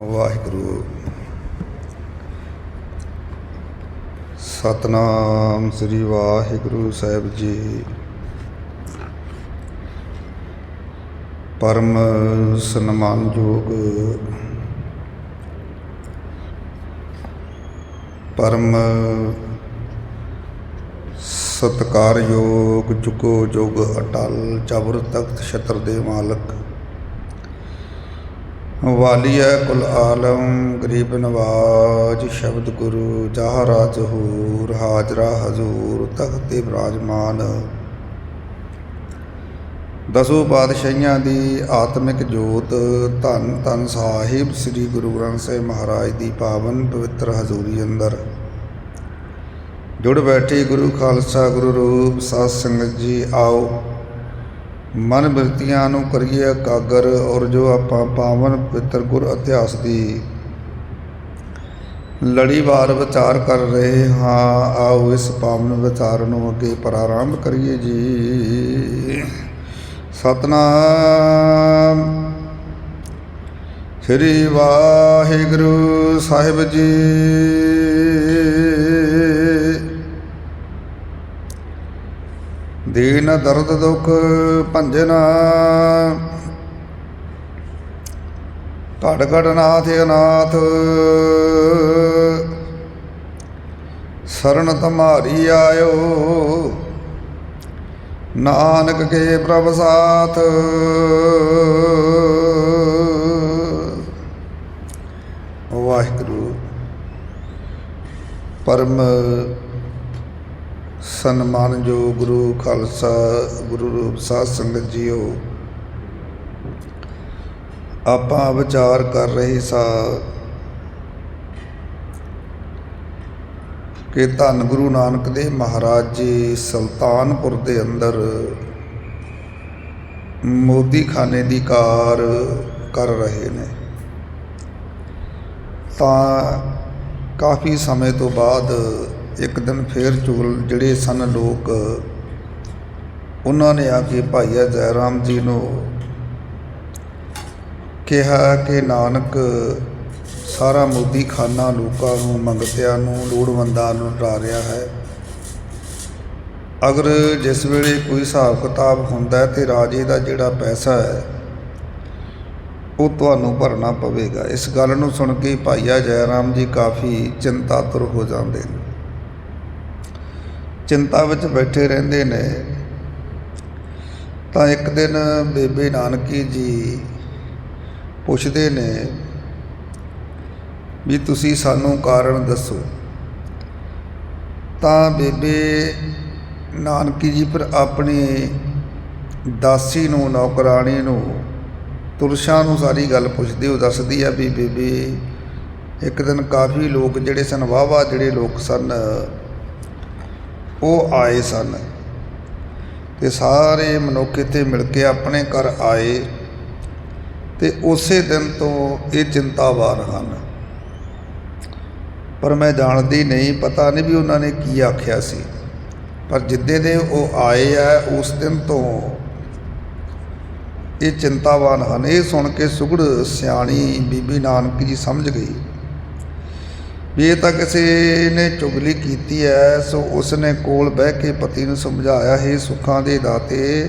ਵਾਹਿਗੁਰੂ। ਸਤਨਾਮ ਸ੍ਰੀ ਵਾਹਿਗੁਰੂ ਸਾਹਿਬ ਜੀ। ਪਰਮ ਸਨਮਾਨਯੋਗ ਪਰਮ ਸਤਕਾਰਯੋਗ ਜੁਗੋ ਜੁਗ ਅਟਲ ਜਬਰ ਤਖਤ ਛਤਰ ਦੇ ਮਾਲਕ ਵਾਲੀਆ ਕੁਲ ਆਲਮ, ਗਰੀਬ ਨਵਾਜ, ਸ਼ਬਦ ਗੁਰੂ ਜਹਰਾ ਜ਼ਹੂਰ ਹਾਜ਼ਰਾ ਹਜ਼ੂਰ, ਤਖਤ ਤੇ ਬਿਰਾਜਮਾਨ। ਦਸੋ ਪਾਤਸ਼ਾਹੀਆਂ ਦੀ ਆਤਮਿਕ ਜੋਤ, ਧੰਨ ਧੰਨ ਸਾਹਿਬ ਸ੍ਰੀ ਗੁਰੂ ਗ੍ਰੰਥ ਸਾਹਿਬ ਮਹਾਰਾਜ ਦੀ ਪਾਵਨ ਪਵਿੱਤਰ ਹਜ਼ੂਰੀ ਅੰਦਰ। ਜੁੜ ਬੈਠੇ ਗੁਰੂ ਖਾਲਸਾ ਗੁਰੂ ਰੂਪ, ਸਾਧ ਸੰਗਤ ਜੀ, ਆਓ। ਮਨ ਬਿਰਤੀਆਂ ਨੂੰ ਕਰੀਏ ਕਾਗਰ ਔਰ ਜੋ ਆਪਾਂ ਪਾਵਨ ਪਵਿੱਤਰ ਗੁਰ ਇਤਿਹਾਸ ਦੀ ਲੜੀਵਾਰ ਵਿਚਾਰ ਕਰ ਰਹੇ ਹਾਂ, ਆਓ ਇਸ ਪਾਵਨ ਵਿਚਾਰ ਨੂੰ ਅੱਗੇ ਪ੍ਰਾਰੰਭ ਕਰੀਏ ਜੀ। ਸਤਨਾਮ। ਸ੍ਰੀ ਵਾਹਿਗੁਰੂ ਸਾਹਿਬ ਜੀ। ਦੀਨ ਦਰਦ ਦੁਖ ਭੰਜਨਾ ਘੜ ਘੜ ਨਾਥ ਅਨਾਥ। ਸਰਣ ਤੁਮਾਰੀ ਆਇਓ, ਨਾਨਕ ਕੇ ਪ੍ਰਭ ਸਾਥ। ਵਾਹਿਗੁਰੂ। ਪਰਮ ਸਨਮਾਨਯੋਗ ਗੁਰੂ ਖਾਲਸਾ, ਗੁਰੂ ਰੂਪ ਸਾਧ ਸੰਗਤ ਜੀਓ। ਆਪਾਂ ਵਿਚਾਰ ਕਰ ਰਹੇ ਸਾਂ ਕਿ ਧੰਨ ਗੁਰੂ ਨਾਨਕ ਦੇਵ ਮਹਾਰਾਜ ਜੀ ਸੁਲਤਾਨਪੁਰ ਦੇ ਅੰਦਰ ਮੋਦੀ ਖਾਨੇ ਦੀ ਕਾਰ ਕਰ ਰਹੇ ਨੇ। ਤਾਂ ਕਾਫੀ ਸਮੇਂ ਤੋਂ ਬਾਅਦ ਇੱਕ ਦਿਨ ਫੇਰ ਚੋਲ ਜਿਹੜੇ ਸਨ ਲੋਕ, ਉਹਨਾਂ ਨੇ ਆ ਕੇ ਭਾਈਆ ਜੈ ਰਾਮ ਜੀ ਨੂੰ ਕਿਹਾ ਕਿ ਨਾਨਕ, ਸਾਰਾ ਮੋਦੀ ਖਾਨਾ ਲੋਕਾਂ ਨੂੰ, ਮੰਗਤਿਆਂ ਨੂੰ, ਲੋੜਵੰਦਾਂ ਨੂੰ ਡਰਾ ਰਿਹਾ ਹੈ। ਅਗਰ ਜਿਸ ਵੇਲੇ ਕੋਈ ਹਿਸਾਬ ਕਿਤਾਬ ਹੁੰਦਾ ਹੈ ਤੇ ਰਾਜੇ ਦਾ ਜਿਹੜਾ ਪੈਸਾ ਹੈ, ਉਹ ਤੁਹਾਨੂੰ ਭਰਨਾ ਪਵੇਗਾ। ਇਸ ਗੱਲ ਨੂੰ ਸੁਣ ਕੇ ਭਾਈਆ ਜੈ ਰਾਮ ਜੀ ਕਾਫੀ ਚਿੰਤਾਤੁਰ ਹੋ ਜਾਂਦੇ ਨੇ। ਚਿੰਤਾ ਵਿੱਚ ਬੈਠੇ ਰਹਿੰਦੇ ਨੇ। ਤਾਂ ਇੱਕ ਦਿਨ ਬੇਬੇ ਨਾਨਕੀ ਜੀ ਪੁੱਛਦੇ ਨੇ ਵੀ ਤੁਸੀਂ ਸਾਨੂੰ ਕਾਰਨ ਦੱਸੋ। ਤਾਂ ਬੇਬੇ ਨਾਨਕੀ ਜੀ ਪਰ ਆਪਣੀ ਦਾਸੀ ਨੂੰ, ਨੌਕਰਾਣੀ ਨੂੰ, ਤੁਰਸ਼ਾਂ ਨੂੰ ਸਾਰੀ ਗੱਲ ਪੁੱਛਦੀ ਉਹ ਦੱਸਦੀ ਆ ਵੀ ਬੇਬੇ ਇੱਕ ਦਿਨ ਕਾਫੀ ਲੋਕ ਜਿਹੜੇ ਸਨ ਵਾਵਾ ਜਿਹੜੇ ਲੋਕ ਸਨ ਉਹ ਆਏ ਸਨ ਤੇ ਸਾਰੇ ਮਨੁੱਖ ਇੱਥੇ ਮਿਲ ਕੇ ਆਪਣੇ ਘਰ ਆਏ ਤੇ ਉਸੇ ਦਿਨ ਤੋਂ ਇਹ ਚਿੰਤਾਵਾਨ ਹਨ। ਪਰ ਮੈਂ ਜਾਣਦੀ ਨਹੀਂ, ਪਤਾ ਨਹੀਂ ਵੀ ਉਹਨਾਂ ਨੇ ਕੀ ਆਖਿਆ ਸੀ। ਪਰ ਜਿੱਦੇ ਦੇ ਉਹ ਆਏ ਆ, ਉਸ ਦਿਨ ਤੋਂ ਇਹ ਚਿੰਤਾਵਾਨ ਹਨ। ਇਹ ਸੁਣ ਕੇ ਸੁਗੜ ਸਿਆਣੀ ਬੀਬੀ ਨਾਨਕ ਜੀ ਸਮਝ ਗਈ। ਵੀ ਇਹ ਤਾਂ ਕਿਸੇ ਨੇ ਚੁਗਲੀ ਕੀਤੀ ਹੈ ਸੋ ਉਸ ਨੇ ਕੋਲ ਬਹਿ ਕੇ ਪਤੀ ਨੂੰ ਸਮਝਾਇਆ, ਹੈ ਸੁੱਖਾਂ ਦੇ ਦਾਤੇ,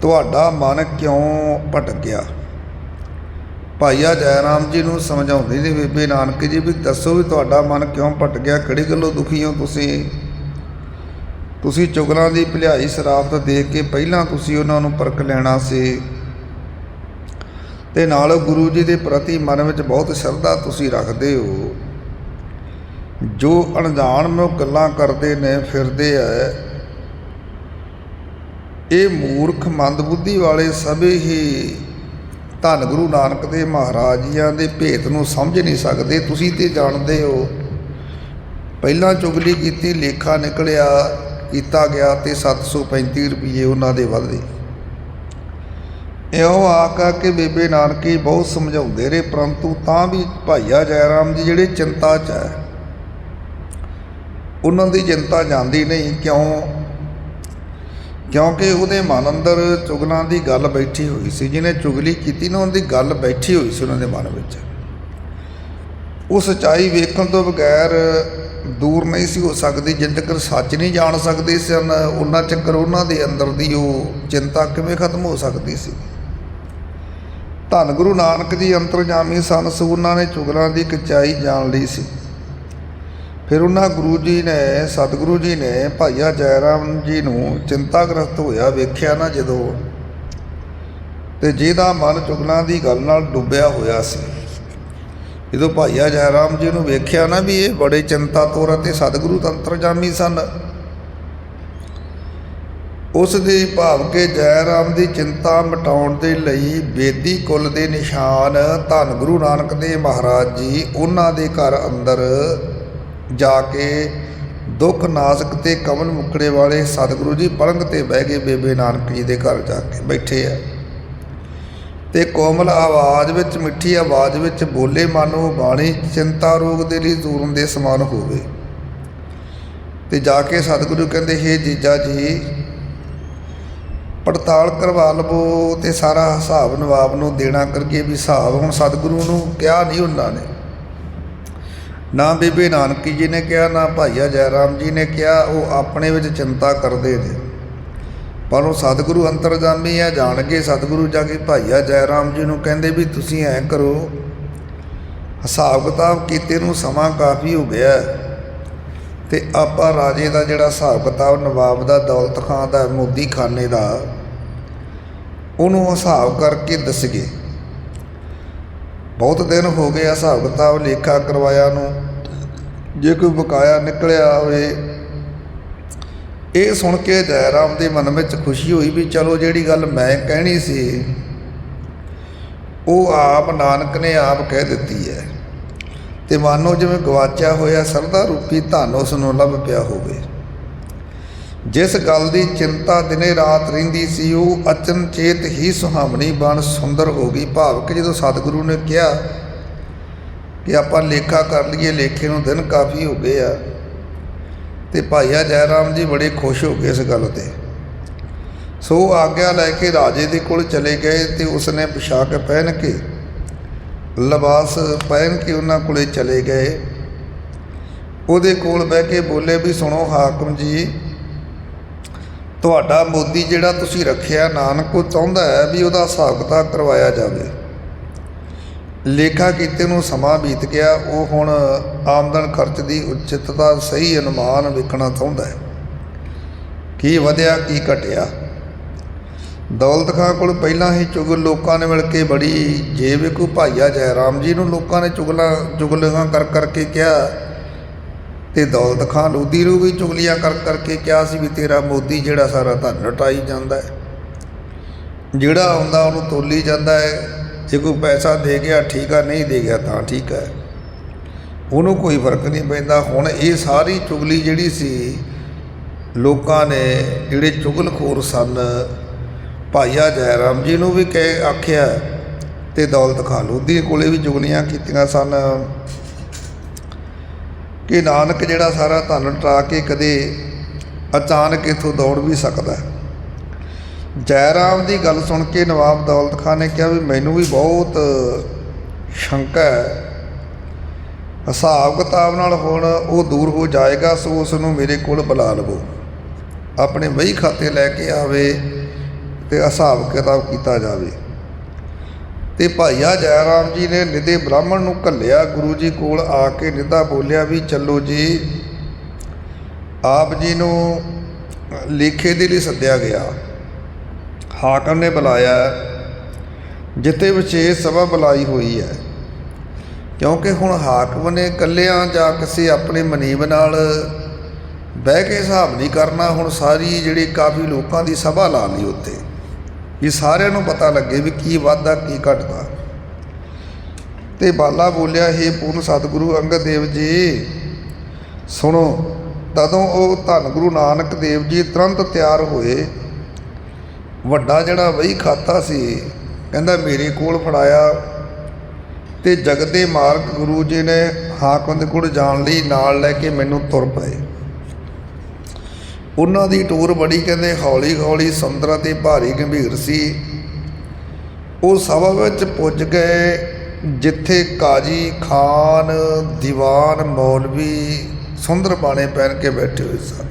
ਤੁਹਾਡਾ ਮਨ ਕਿਉਂ ਭਟਕ ਗਿਆ? ਭਾਈਆ ਜੈ ਰਾਮ ਜੀ ਨੂੰ ਸਮਝਾਉਂਦੇ ਨੇ ਬੀਬੀ ਨਾਨਕ ਜੀ ਵੀ ਦੱਸੋ ਵੀ ਤੁਹਾਡਾ ਮਨ ਕਿਉਂ ਭਟਕ ਗਿਆ, ਕਿਹੜੀ ਗੱਲੋਂ ਦੁਖੀ ਹੋ ਤੁਸੀਂ? ਤੁਸੀਂ ਚੁਗਲਾਂ ਦੀ ਭਲਾਈ, ਸਰਾਫਤ ਦੇਖ ਕੇ ਪਹਿਲਾਂ ਤੁਸੀਂ ਉਹਨਾਂ ਨੂੰ ਪਰਖ ਲੈਣਾ ਸੀ। ਤੇ ਨਾਲ ਗੁਰੂ ਜੀ ਦੇ ਪ੍ਰਤੀ ਮਨ ਵਿੱਚ ਬਹੁਤ ਸ਼ਰਧਾ ਤੁਸੀਂ ਰੱਖਦੇ ਹੋ। ਜੋ ਅਣਜਾਣ ਨੂੰ ਗੱਲਾਂ ਕਰਦੇ ਨੇ, ਫਿਰਦੇ ਐ, ਇਹ ਮੂਰਖ ਮੰਦਬੁੱਧੀ ਵਾਲੇ ਸਭੇ ਹੀ ਧੰਨ ਗੁਰੂ ਨਾਨਕ ਦੇ ਮਹਾਰਾਜ ਜੀਆਂ ਦੇ ਭੇਤ ਨੂੰ ਸਮਝ ਨਹੀਂ ਸਕਦੇ। ਤੁਸੀਂ ਤੇ ਜਾਣਦੇ ਹੋ, ਪਹਿਲਾਂ ਚੁਗਲੀ ਕੀਤੀ, ਲੇਖਾ ਨਿਕਲਿਆ, ਕੀਤਾ ਗਿਆ ਤੇ 735 ਰੁਪਏ ਉਹਨਾਂ ਦੇ ਵਧੇ ਇਉਂ ਆਕਾ ਕਿ ਬੇਬੇ ਨਾਨਕੀ ਬਹੁਤ ਸਮਝਾਉਂਦੇ ਰਹੇ ਪਰੰਤੂ ਤਾਂ ਵੀ ਭਾਈਆ ਜੈਰਾਮ ਜੀ ਜਿਹੜੇ ਚਿੰਤਾ 'ਚ ਹੈ। ਉਹਨਾਂ ਦੀ ਚਿੰਤਾ ਜਾਂਦੀ ਨਹੀਂ, ਕਿਉਂ? ਕਿਉਂਕਿ ਉਹਦੇ ਮਨ ਅੰਦਰ ਚੁਗਲਾਂ ਦੀ ਗੱਲ ਬੈਠੀ ਹੋਈ ਸੀ, ਜਿਹਨੇ ਚੁਗਲੀ ਕੀਤੀ ਨਾ, ਉਹਦੀ ਗੱਲ ਬੈਠੀ ਹੋਈ ਸੀ ਉਹਨਾਂ ਦੇ ਮਨ ਵਿੱਚ। ਉਹ ਸਚਾਈ ਵੇਖਣ ਤੋਂ ਬਗੈਰ ਦੂਰ ਨਹੀਂ ਸੀ ਹੋ ਸਕਦੀ ਜਿੰਨ ਤੱਕ ਸੱਚ ਨਹੀਂ ਜਾਣ ਸਕਦੇ ਸਨ। ਉਹਨਾਂ ਚੱਕਰ ਉਹਨਾਂ ਦੇ ਅੰਦਰ ਦੀ ਉਹ ਚਿੰਤਾ ਕਿਵੇਂ ਖਤਮ ਹੋ ਸਕਦੀ ਸੀ? ਧੰਨ ਗੁਰੂ ਨਾਨਕ ਜੀ ਅੰਤਰਜਾਮੀ ਸਨ ਸੋ ਉਹਨਾਂ ਨੇ ਚੁਗਲਾਂ ਦੀ ਕਚਾਈ ਜਾਣ ਲਈ ਸੀ। ਫਿਰ ਉਹਨਾਂ ਗੁਰੂ ਜੀ ਨੇ, ਸਤਿਗੁਰੂ ਜੀ ਨੇ ਭਾਈਆ ਜੈਰਾਮ ਜੀ ਨੂੰ ਚਿੰਤਾਗ੍ਰਸਤ ਹੋਇਆ ਵੇਖਿਆ ਨਾ ਜਦੋਂ ਤੇ ਜਿਹਦਾ ਮਨ ਚੁਗਲਾਂ ਦੀ ਗੱਲ ਨਾਲ ਡੁੱਬਿਆ ਹੋਇਆ ਸੀ। ਜਦੋਂ ਭਾਈਆ ਜੈਰਾਮ ਜੀ ਨੂੰ ਵੇਖਿਆ ਨਾ ਵੀ ਇਹ ਬੜੇ ਚਿੰਤਾ ਤੋਰ ਅਤੇ ਸਤਿਗੁਰੂ ਤੰਤਰਜਾਮੀ ਸਨ ਉਸ ਦੇ ਭਾਵ ਕੇ ਜੈ ਰਾਮ ਦੀ ਚਿੰਤਾ ਮਿਟਾਉਣ ਦੇ ਲਈ ਬੇਦੀ ਕੁੱਲ ਦੇ ਨਿਸ਼ਾਨ ਧੰਨ ਗੁਰੂ ਨਾਨਕ ਦੇਵ ਮਹਾਰਾਜ ਜੀ ਉਹਨਾਂ ਦੇ ਘਰ ਅੰਦਰ ਜਾ ਕੇ ਦੁੱਖ ਨਾਸਕ ਤੇ ਕਮਲ ਮੁਕੜੇ ਵਾਲੇ ਸਤਿਗੁਰੂ ਜੀ ਪਲੰਗ ਤੇ ਬਹਿ ਗਏ ਬੇਬੇ ਨਾਨਕ ਜੀ ਦੇ ਘਰ ਜਾ ਕੇ ਬੈਠੇ ਆ। ਤੇ ਕੋਮਲ ਆਵਾਜ਼ ਵਿੱਚ, ਮਿੱਠੀ ਆਵਾਜ਼ ਵਿੱਚ ਬੋਲੇ, ਮਾਨੋ ਬਾਣੀ, ਚਿੰਤਾ ਰੋਗ ਦੇ ਲਈ ਦੂਰਨ ਦੇ ਸਮਾਨ ਹੋਵੇ। ਤੇ ਜਾ ਕੇ ਸਤਿਗੁਰੂ ਕਹਿੰਦੇ, ਹੇ ਜੀਜਾ ਜੀ ਪੜਤਾਲ ਕਰਵਾ ਲਵੋ ਤੇ ਸਾਰਾ ਹਿਸਾਬ ਨਵਾਬ ਨੂੰ ਦੇਣਾ ਕਰਕੇ ਵੀ ਹਿਸਾਬ ਹੁਣ ਸਤਿਗੁਰੂ ਨੂੰ ਕਿਹਾ ਨਹੀਂ ਉਹਨਾਂ ਨੇ। ਨਾ ਬੀਬੀ ਨਾਨਕੀ ਜੀ ਨੇ ਕਿਹਾ, ਨਾ ਭਾਈਆ ਜੈਰਾਮ ਜੀ ਨੇ ਕਿਹਾ, ਉਹ ਆਪਣੇ ਵਿੱਚ ਚਿੰਤਾ ਕਰਦੇ ਨੇ। ਪਰ ਉਹ ਸਤਿਗੁਰੂ ਅੰਤਰਜਾਮੀ ਆ ਜਾਣ ਕੇ ਸਤਿਗੁਰੂ ਜਾ ਕੇ ਭਾਈਆ ਜੈਰਾਮ ਜੀ ਨੂੰ ਕਹਿੰਦੇ ਵੀ ਤੁਸੀਂ ਐਂ ਕਰੋ। ਹਿਸਾਬ ਕਿਤਾਬ ਕੀਤੇ ਨੂੰ ਸਮਾਂ ਕਾਫੀ ਹੋ ਗਿਆ। ਹੈ ਤੇ ਆਪਾਂ ਰਾਜੇ ਦਾ ਜਿਹੜਾ ਹਿਸਾਬ ਕਿਤਾਬ, ਨਵਾਬ ਦਾ, ਦੌਲਤ ਖਾਨ ਦਾ, ਮੋਦੀ ਖਾਨੇ ਦਾ, ਉਹਨੂੰ ਹਿਸਾਬ ਕਰਕੇ ਦੱਸਗੇ ਬਹੁਤ ਦਿਨ ਹੋ ਗਏ ਹਿਸਾਬ ਕਿਤਾਬ, ਲੇਖਾ ਕਰਵਾਇਆ ਨੂੰ। ਜੇ ਕੋਈ ਬਕਾਇਆ ਨਿਕਲਿਆ ਹੋਵੇ। ਇਹ ਸੁਣ ਕੇ ਜੈਰਾਮ ਦੇ ਮਨ ਵਿੱਚ ਖੁਸ਼ੀ ਹੋਈ ਵੀ ਚਲੋ ਜਿਹੜੀ ਗੱਲ ਮੈਂ ਕਹਿਣੀ ਸੀ, ਉਹ ਆਪ ਨਾਨਕ ਨੇ ਆਪ ਕਹਿ ਦਿੱਤੀ ਹੈ। ਤੇ ਮਾਨੋ ਜਿਵੇਂ ਗਵਾਚਿਆ ਹੋਇਆ ਸਰਦਾ ਰੂਪੀ ਧਨ ਉਸ ਨੂੰ ਲੱਭ ਪਿਆ ਹੋਵੇ। ਜਿਸ ਗੱਲ ਦੀ ਚਿੰਤਾ ਦਿਨੇ ਰਾਤ ਰਹਿੰਦੀ ਸੀ, ਉਹ ਅਚਨਚੇਤ ਹੀ ਸੁਹਾਵਣੀ ਬਣ ਸੁੰਦਰ ਹੋ ਗਈ। ਭਾਵ ਕਿ ਜਦੋਂ ਸਤਿਗੁਰੂ ਨੇ ਕਿਹਾ ਕਿ ਆਪਾਂ ਲੇਖਾ ਕਰ ਲਈਏ, ਲੇਖੇ ਨੂੰ ਦਿਨ ਕਾਫੀ ਹੋ ਗਏ ਆ, ਤੇ ਭਾਈਆ ਜੈਰਾਮ ਜੀ ਬੜੇ ਖੁਸ਼ ਹੋ ਗਏ ਇਸ ਗੱਲ ਤੇ। ਸੋ ਆਗਿਆ ਲੈ ਕੇ ਰਾਜੇ ਦੇ ਕੋਲ ਚਲੇ ਗਏ ਤੇ ਉਸਨੇ ਪੋਸ਼ਾਕ ਪਹਿਨ ਕੇ ਲਿਬਾਸ ਪਹਿਨ ਕੇ ਉਹਨਾਂ ਕੋਲੇ ਚਲੇ ਗਏ। ਉਹਦੇ ਕੋਲ ਬਹਿ ਕੇ ਬੋਲੇ ਵੀ, ਸੁਣੋ ਹਾਕਮ ਜੀ, ਤੁਹਾਡਾ ਮੋਦੀ ਜਿਹੜਾ ਤੁਸੀਂ ਰੱਖਿਆ, ਨਾਨਕ ਉਹ ਚਾਹੁੰਦਾ ਹੈ ਵੀ ਉਹਦਾ ਹਿਸਾਬ ਕਿਤਾਬ ਕਰਵਾਇਆ ਜਾਵੇ। ਲੇਖਾ ਕੀਤੇ ਨੂੰ ਸਮਾਂ ਬੀਤ ਗਿਆ। ਉਹ ਹੁਣ ਆਮਦਨ ਖਰਚ ਦੀ ਉਚਿਤਤਾ ਸਹੀ ਅਨੁਮਾਨ ਵੇਖਣਾ ਚਾਹੁੰਦਾ ਹੈ। ਕੀ ਵਧਿਆ, ਕੀ ਘਟਿਆ? ਦੌਲਤ ਖਾਂ ਕੋਲ ਪਹਿਲਾਂ ਹੀ ਚੁਗਲ ਲੋਕਾਂ ਨੇ ਮਿਲ ਕੇ ਬੜੀ ਜੇਬ ਵੇਖੋ ਭਾਈਆ ਜੈ ਰਾਮ ਜੀ ਨੂੰ ਲੋਕਾਂ ਨੇ ਚੁਗਲਾਂ, ਚੁਗਲੀਆਂ ਕਰ ਕਰਕੇ ਕਿਹਾ। ਤੇ ਦੌਲਤ ਖਾਂ ਲੋਧੀ ਨੂੰ ਵੀ ਚੁਗਲੀਆਂ ਕਰ ਕਰਕੇ ਕਿਹਾ ਸੀ ਵੀ ਤੇਰਾ ਮੋਦੀ ਜਿਹੜਾ ਸਾਰਾ ਧਨ ਲਟਾਈ ਜਾਂਦਾ ਹੈ ਜਿਹੜਾ ਆਉਂਦਾ ਉਹਨੂੰ ਤੋਲੀ ਜਾਂਦਾ ਹੈ ਜੇ ਕੋਈ ਪੈਸਾ ਦੇ ਗਿਆ, ਠੀਕ ਆ, ਨਹੀਂ ਦੇ ਗਿਆ ਤਾਂ ਠੀਕ ਹੈ ਉਹਨੂੰ ਕੋਈ ਫ਼ਰਕ ਨਹੀਂ ਪੈਂਦਾ। ਹੁਣ ਇਹ ਸਾਰੀ ਚੁਗਲੀ ਜਿਹੜੀ ਸੀ, ਲੋਕਾਂ ਨੇ ਜਿਹੜੇ ਚੁਗਲਖੋਰ ਸਨ ਭਾਈਆ ਜੈ ਰਾਮ ਜੀ ਨੂੰ ਵੀ ਕਹਿ ਆਖਿਆ ਤੇ ਦੌਲਤ ਖਾਨ ਲੋਧੀ ਕੋਲੇ ਵੀ ਚੁਗਲੀਆਂ ਕੀਤੀਆਂ ਸਨ। ਕਿ ਨਾਨਕ ਜਿਹੜਾ ਸਾਰਾ ਧਨ ਟਰਾ ਕੇ ਕਦੇ ਅਚਾਨਕ ਇਥੋਂ ਦੌੜ ਵੀ ਸਕਦਾ ਜੈ ਰਾਮ ਦੀ ਗੱਲ ਸੁਣ ਕੇ ਨਵਾਬ ਦੌਲਤ ਖਾਨ ਨੇ ਕਿਹਾ ਵੀ ਮੈਨੂੰ ਵੀ ਬਹੁਤ ਸ਼ੰਕਾ ਹੈ। ਹਿਸਾਬ ਕਿਤਾਬ ਨਾਲ ਹੁਣ ਉਹ ਦੂਰ ਹੋ ਜਾਏਗਾ, ਸੋ ਉਸ ਨੂੰ ਮੇਰੇ ਕੋਲ ਬੁਲਾ ਲਵੋ। ਆਪਣੇ ਵਹੀ ਖਾਤੇ ਲੈ ਕੇ ਆਵੇ। ਤੇ ਹਿਸਾਬ ਕਿਤਾਬ ਕੀਤਾ ਜਾਵੇ। ਤੇ ਭਾਈਆ ਜੈਰਾਮ ਜੀ ਨੇ ਨਿਦੇ ਬ੍ਰਾਹਮਣ ਨੂੰ ਘੱਲਿਆ, ਗੁਰੂ ਜੀ ਕੋਲ ਆ ਕੇ ਨਿਦਾ ਬੋਲਿਆ ਵੀ ਚੱਲੋ ਜੀ, ਆਪ ਜੀ ਨੂੰ ਲੇਖੇ ਦੇ ਲਈ ਸੱਦਿਆ ਗਿਆ। ਹਾਕਮ ਨੇ ਬੁਲਾਇਆ, ਜਿੱਥੇ ਵਿਸ਼ੇਸ਼ ਸਭਾ ਬੁਲਾਈ ਹੋਈ ਹੈ। ਕਿਉਂਕਿ ਹੁਣ ਹਾਕਮ ਨੇ ਇਕੱਲਿਆਂ ਜਾਂ ਕਿਸੇ ਆਪਣੇ ਮਨੀਬ ਨਾਲ ਬਹਿ ਕੇ ਹਿਸਾਬ ਨਹੀਂ ਕਰਨਾ, ਹੁਣ ਸਾਰੀ ਜਿਹੜੀ ਕਾਫੀ ਲੋਕਾਂ ਦੀ ਸਭਾ ਲਾ ਲਈ ਉੱਤੇ ਵੀ ਸਾਰਿਆਂ ਨੂੰ ਪਤਾ ਲੱਗੇ ਵੀ ਕੀ ਵਾਧਾ, ਕੀ ਘਟਦਾ। ਤੇ ਬਾਲਾ ਬੋਲਿਆ, ਹੇ ਪੂਰਨ ਸਤਿਗੁਰੂ ਅੰਗਦ ਦੇਵ ਜੀ, ਸੁਣੋ, ਤਦੋਂ ਉਹ ਧੰਨ ਗੁਰੂ ਨਾਨਕ ਦੇਵ ਜੀ ਤੁਰੰਤ ਤਿਆਰ ਹੋਏ। ਵੱਡਾ ਜਿਹੜਾ ਵਹੀ ਖਾਤਾ ਸੀ, ਕਹਿੰਦਾ ਮੇਰੇ ਕੋਲ ਫੜਾਇਆ ਤੇ ਜਗਤ ਦੇ ਮਾਰਗ ਗੁਰੂ ਜੀ ਨੇ ਹਾਕਮ ਦੇ ਕੋਲ ਜਾਣ ਲਈ ਨਾਲ ਲੈ ਕੇ ਮੈਨੂੰ ਤੁਰ ਪਏ। ਉਹਨਾਂ ਦੀ ਟੂਰ ਬੜੀ ਕਹਿੰਦੇ ਹੌਲੀ ਹੌਲੀ ਸਮੁੰਦਰਾਂ ਤੇ ਭਾਰੀ ਗੰਭੀਰ ਸੀ। ਉਹ ਸਭਾ ਵਿੱਚ ਪੁੱਜ ਗਏ, ਜਿੱਥੇ ਕਾਜੀ ਖਾਨ, ਦੀਵਾਨ, ਮੌਲਵੀ, ਸੁੰਦਰ ਬਾਣੇ ਪਹਿਨ ਕੇ ਬੈਠੇ ਹੋਏ ਸਨ।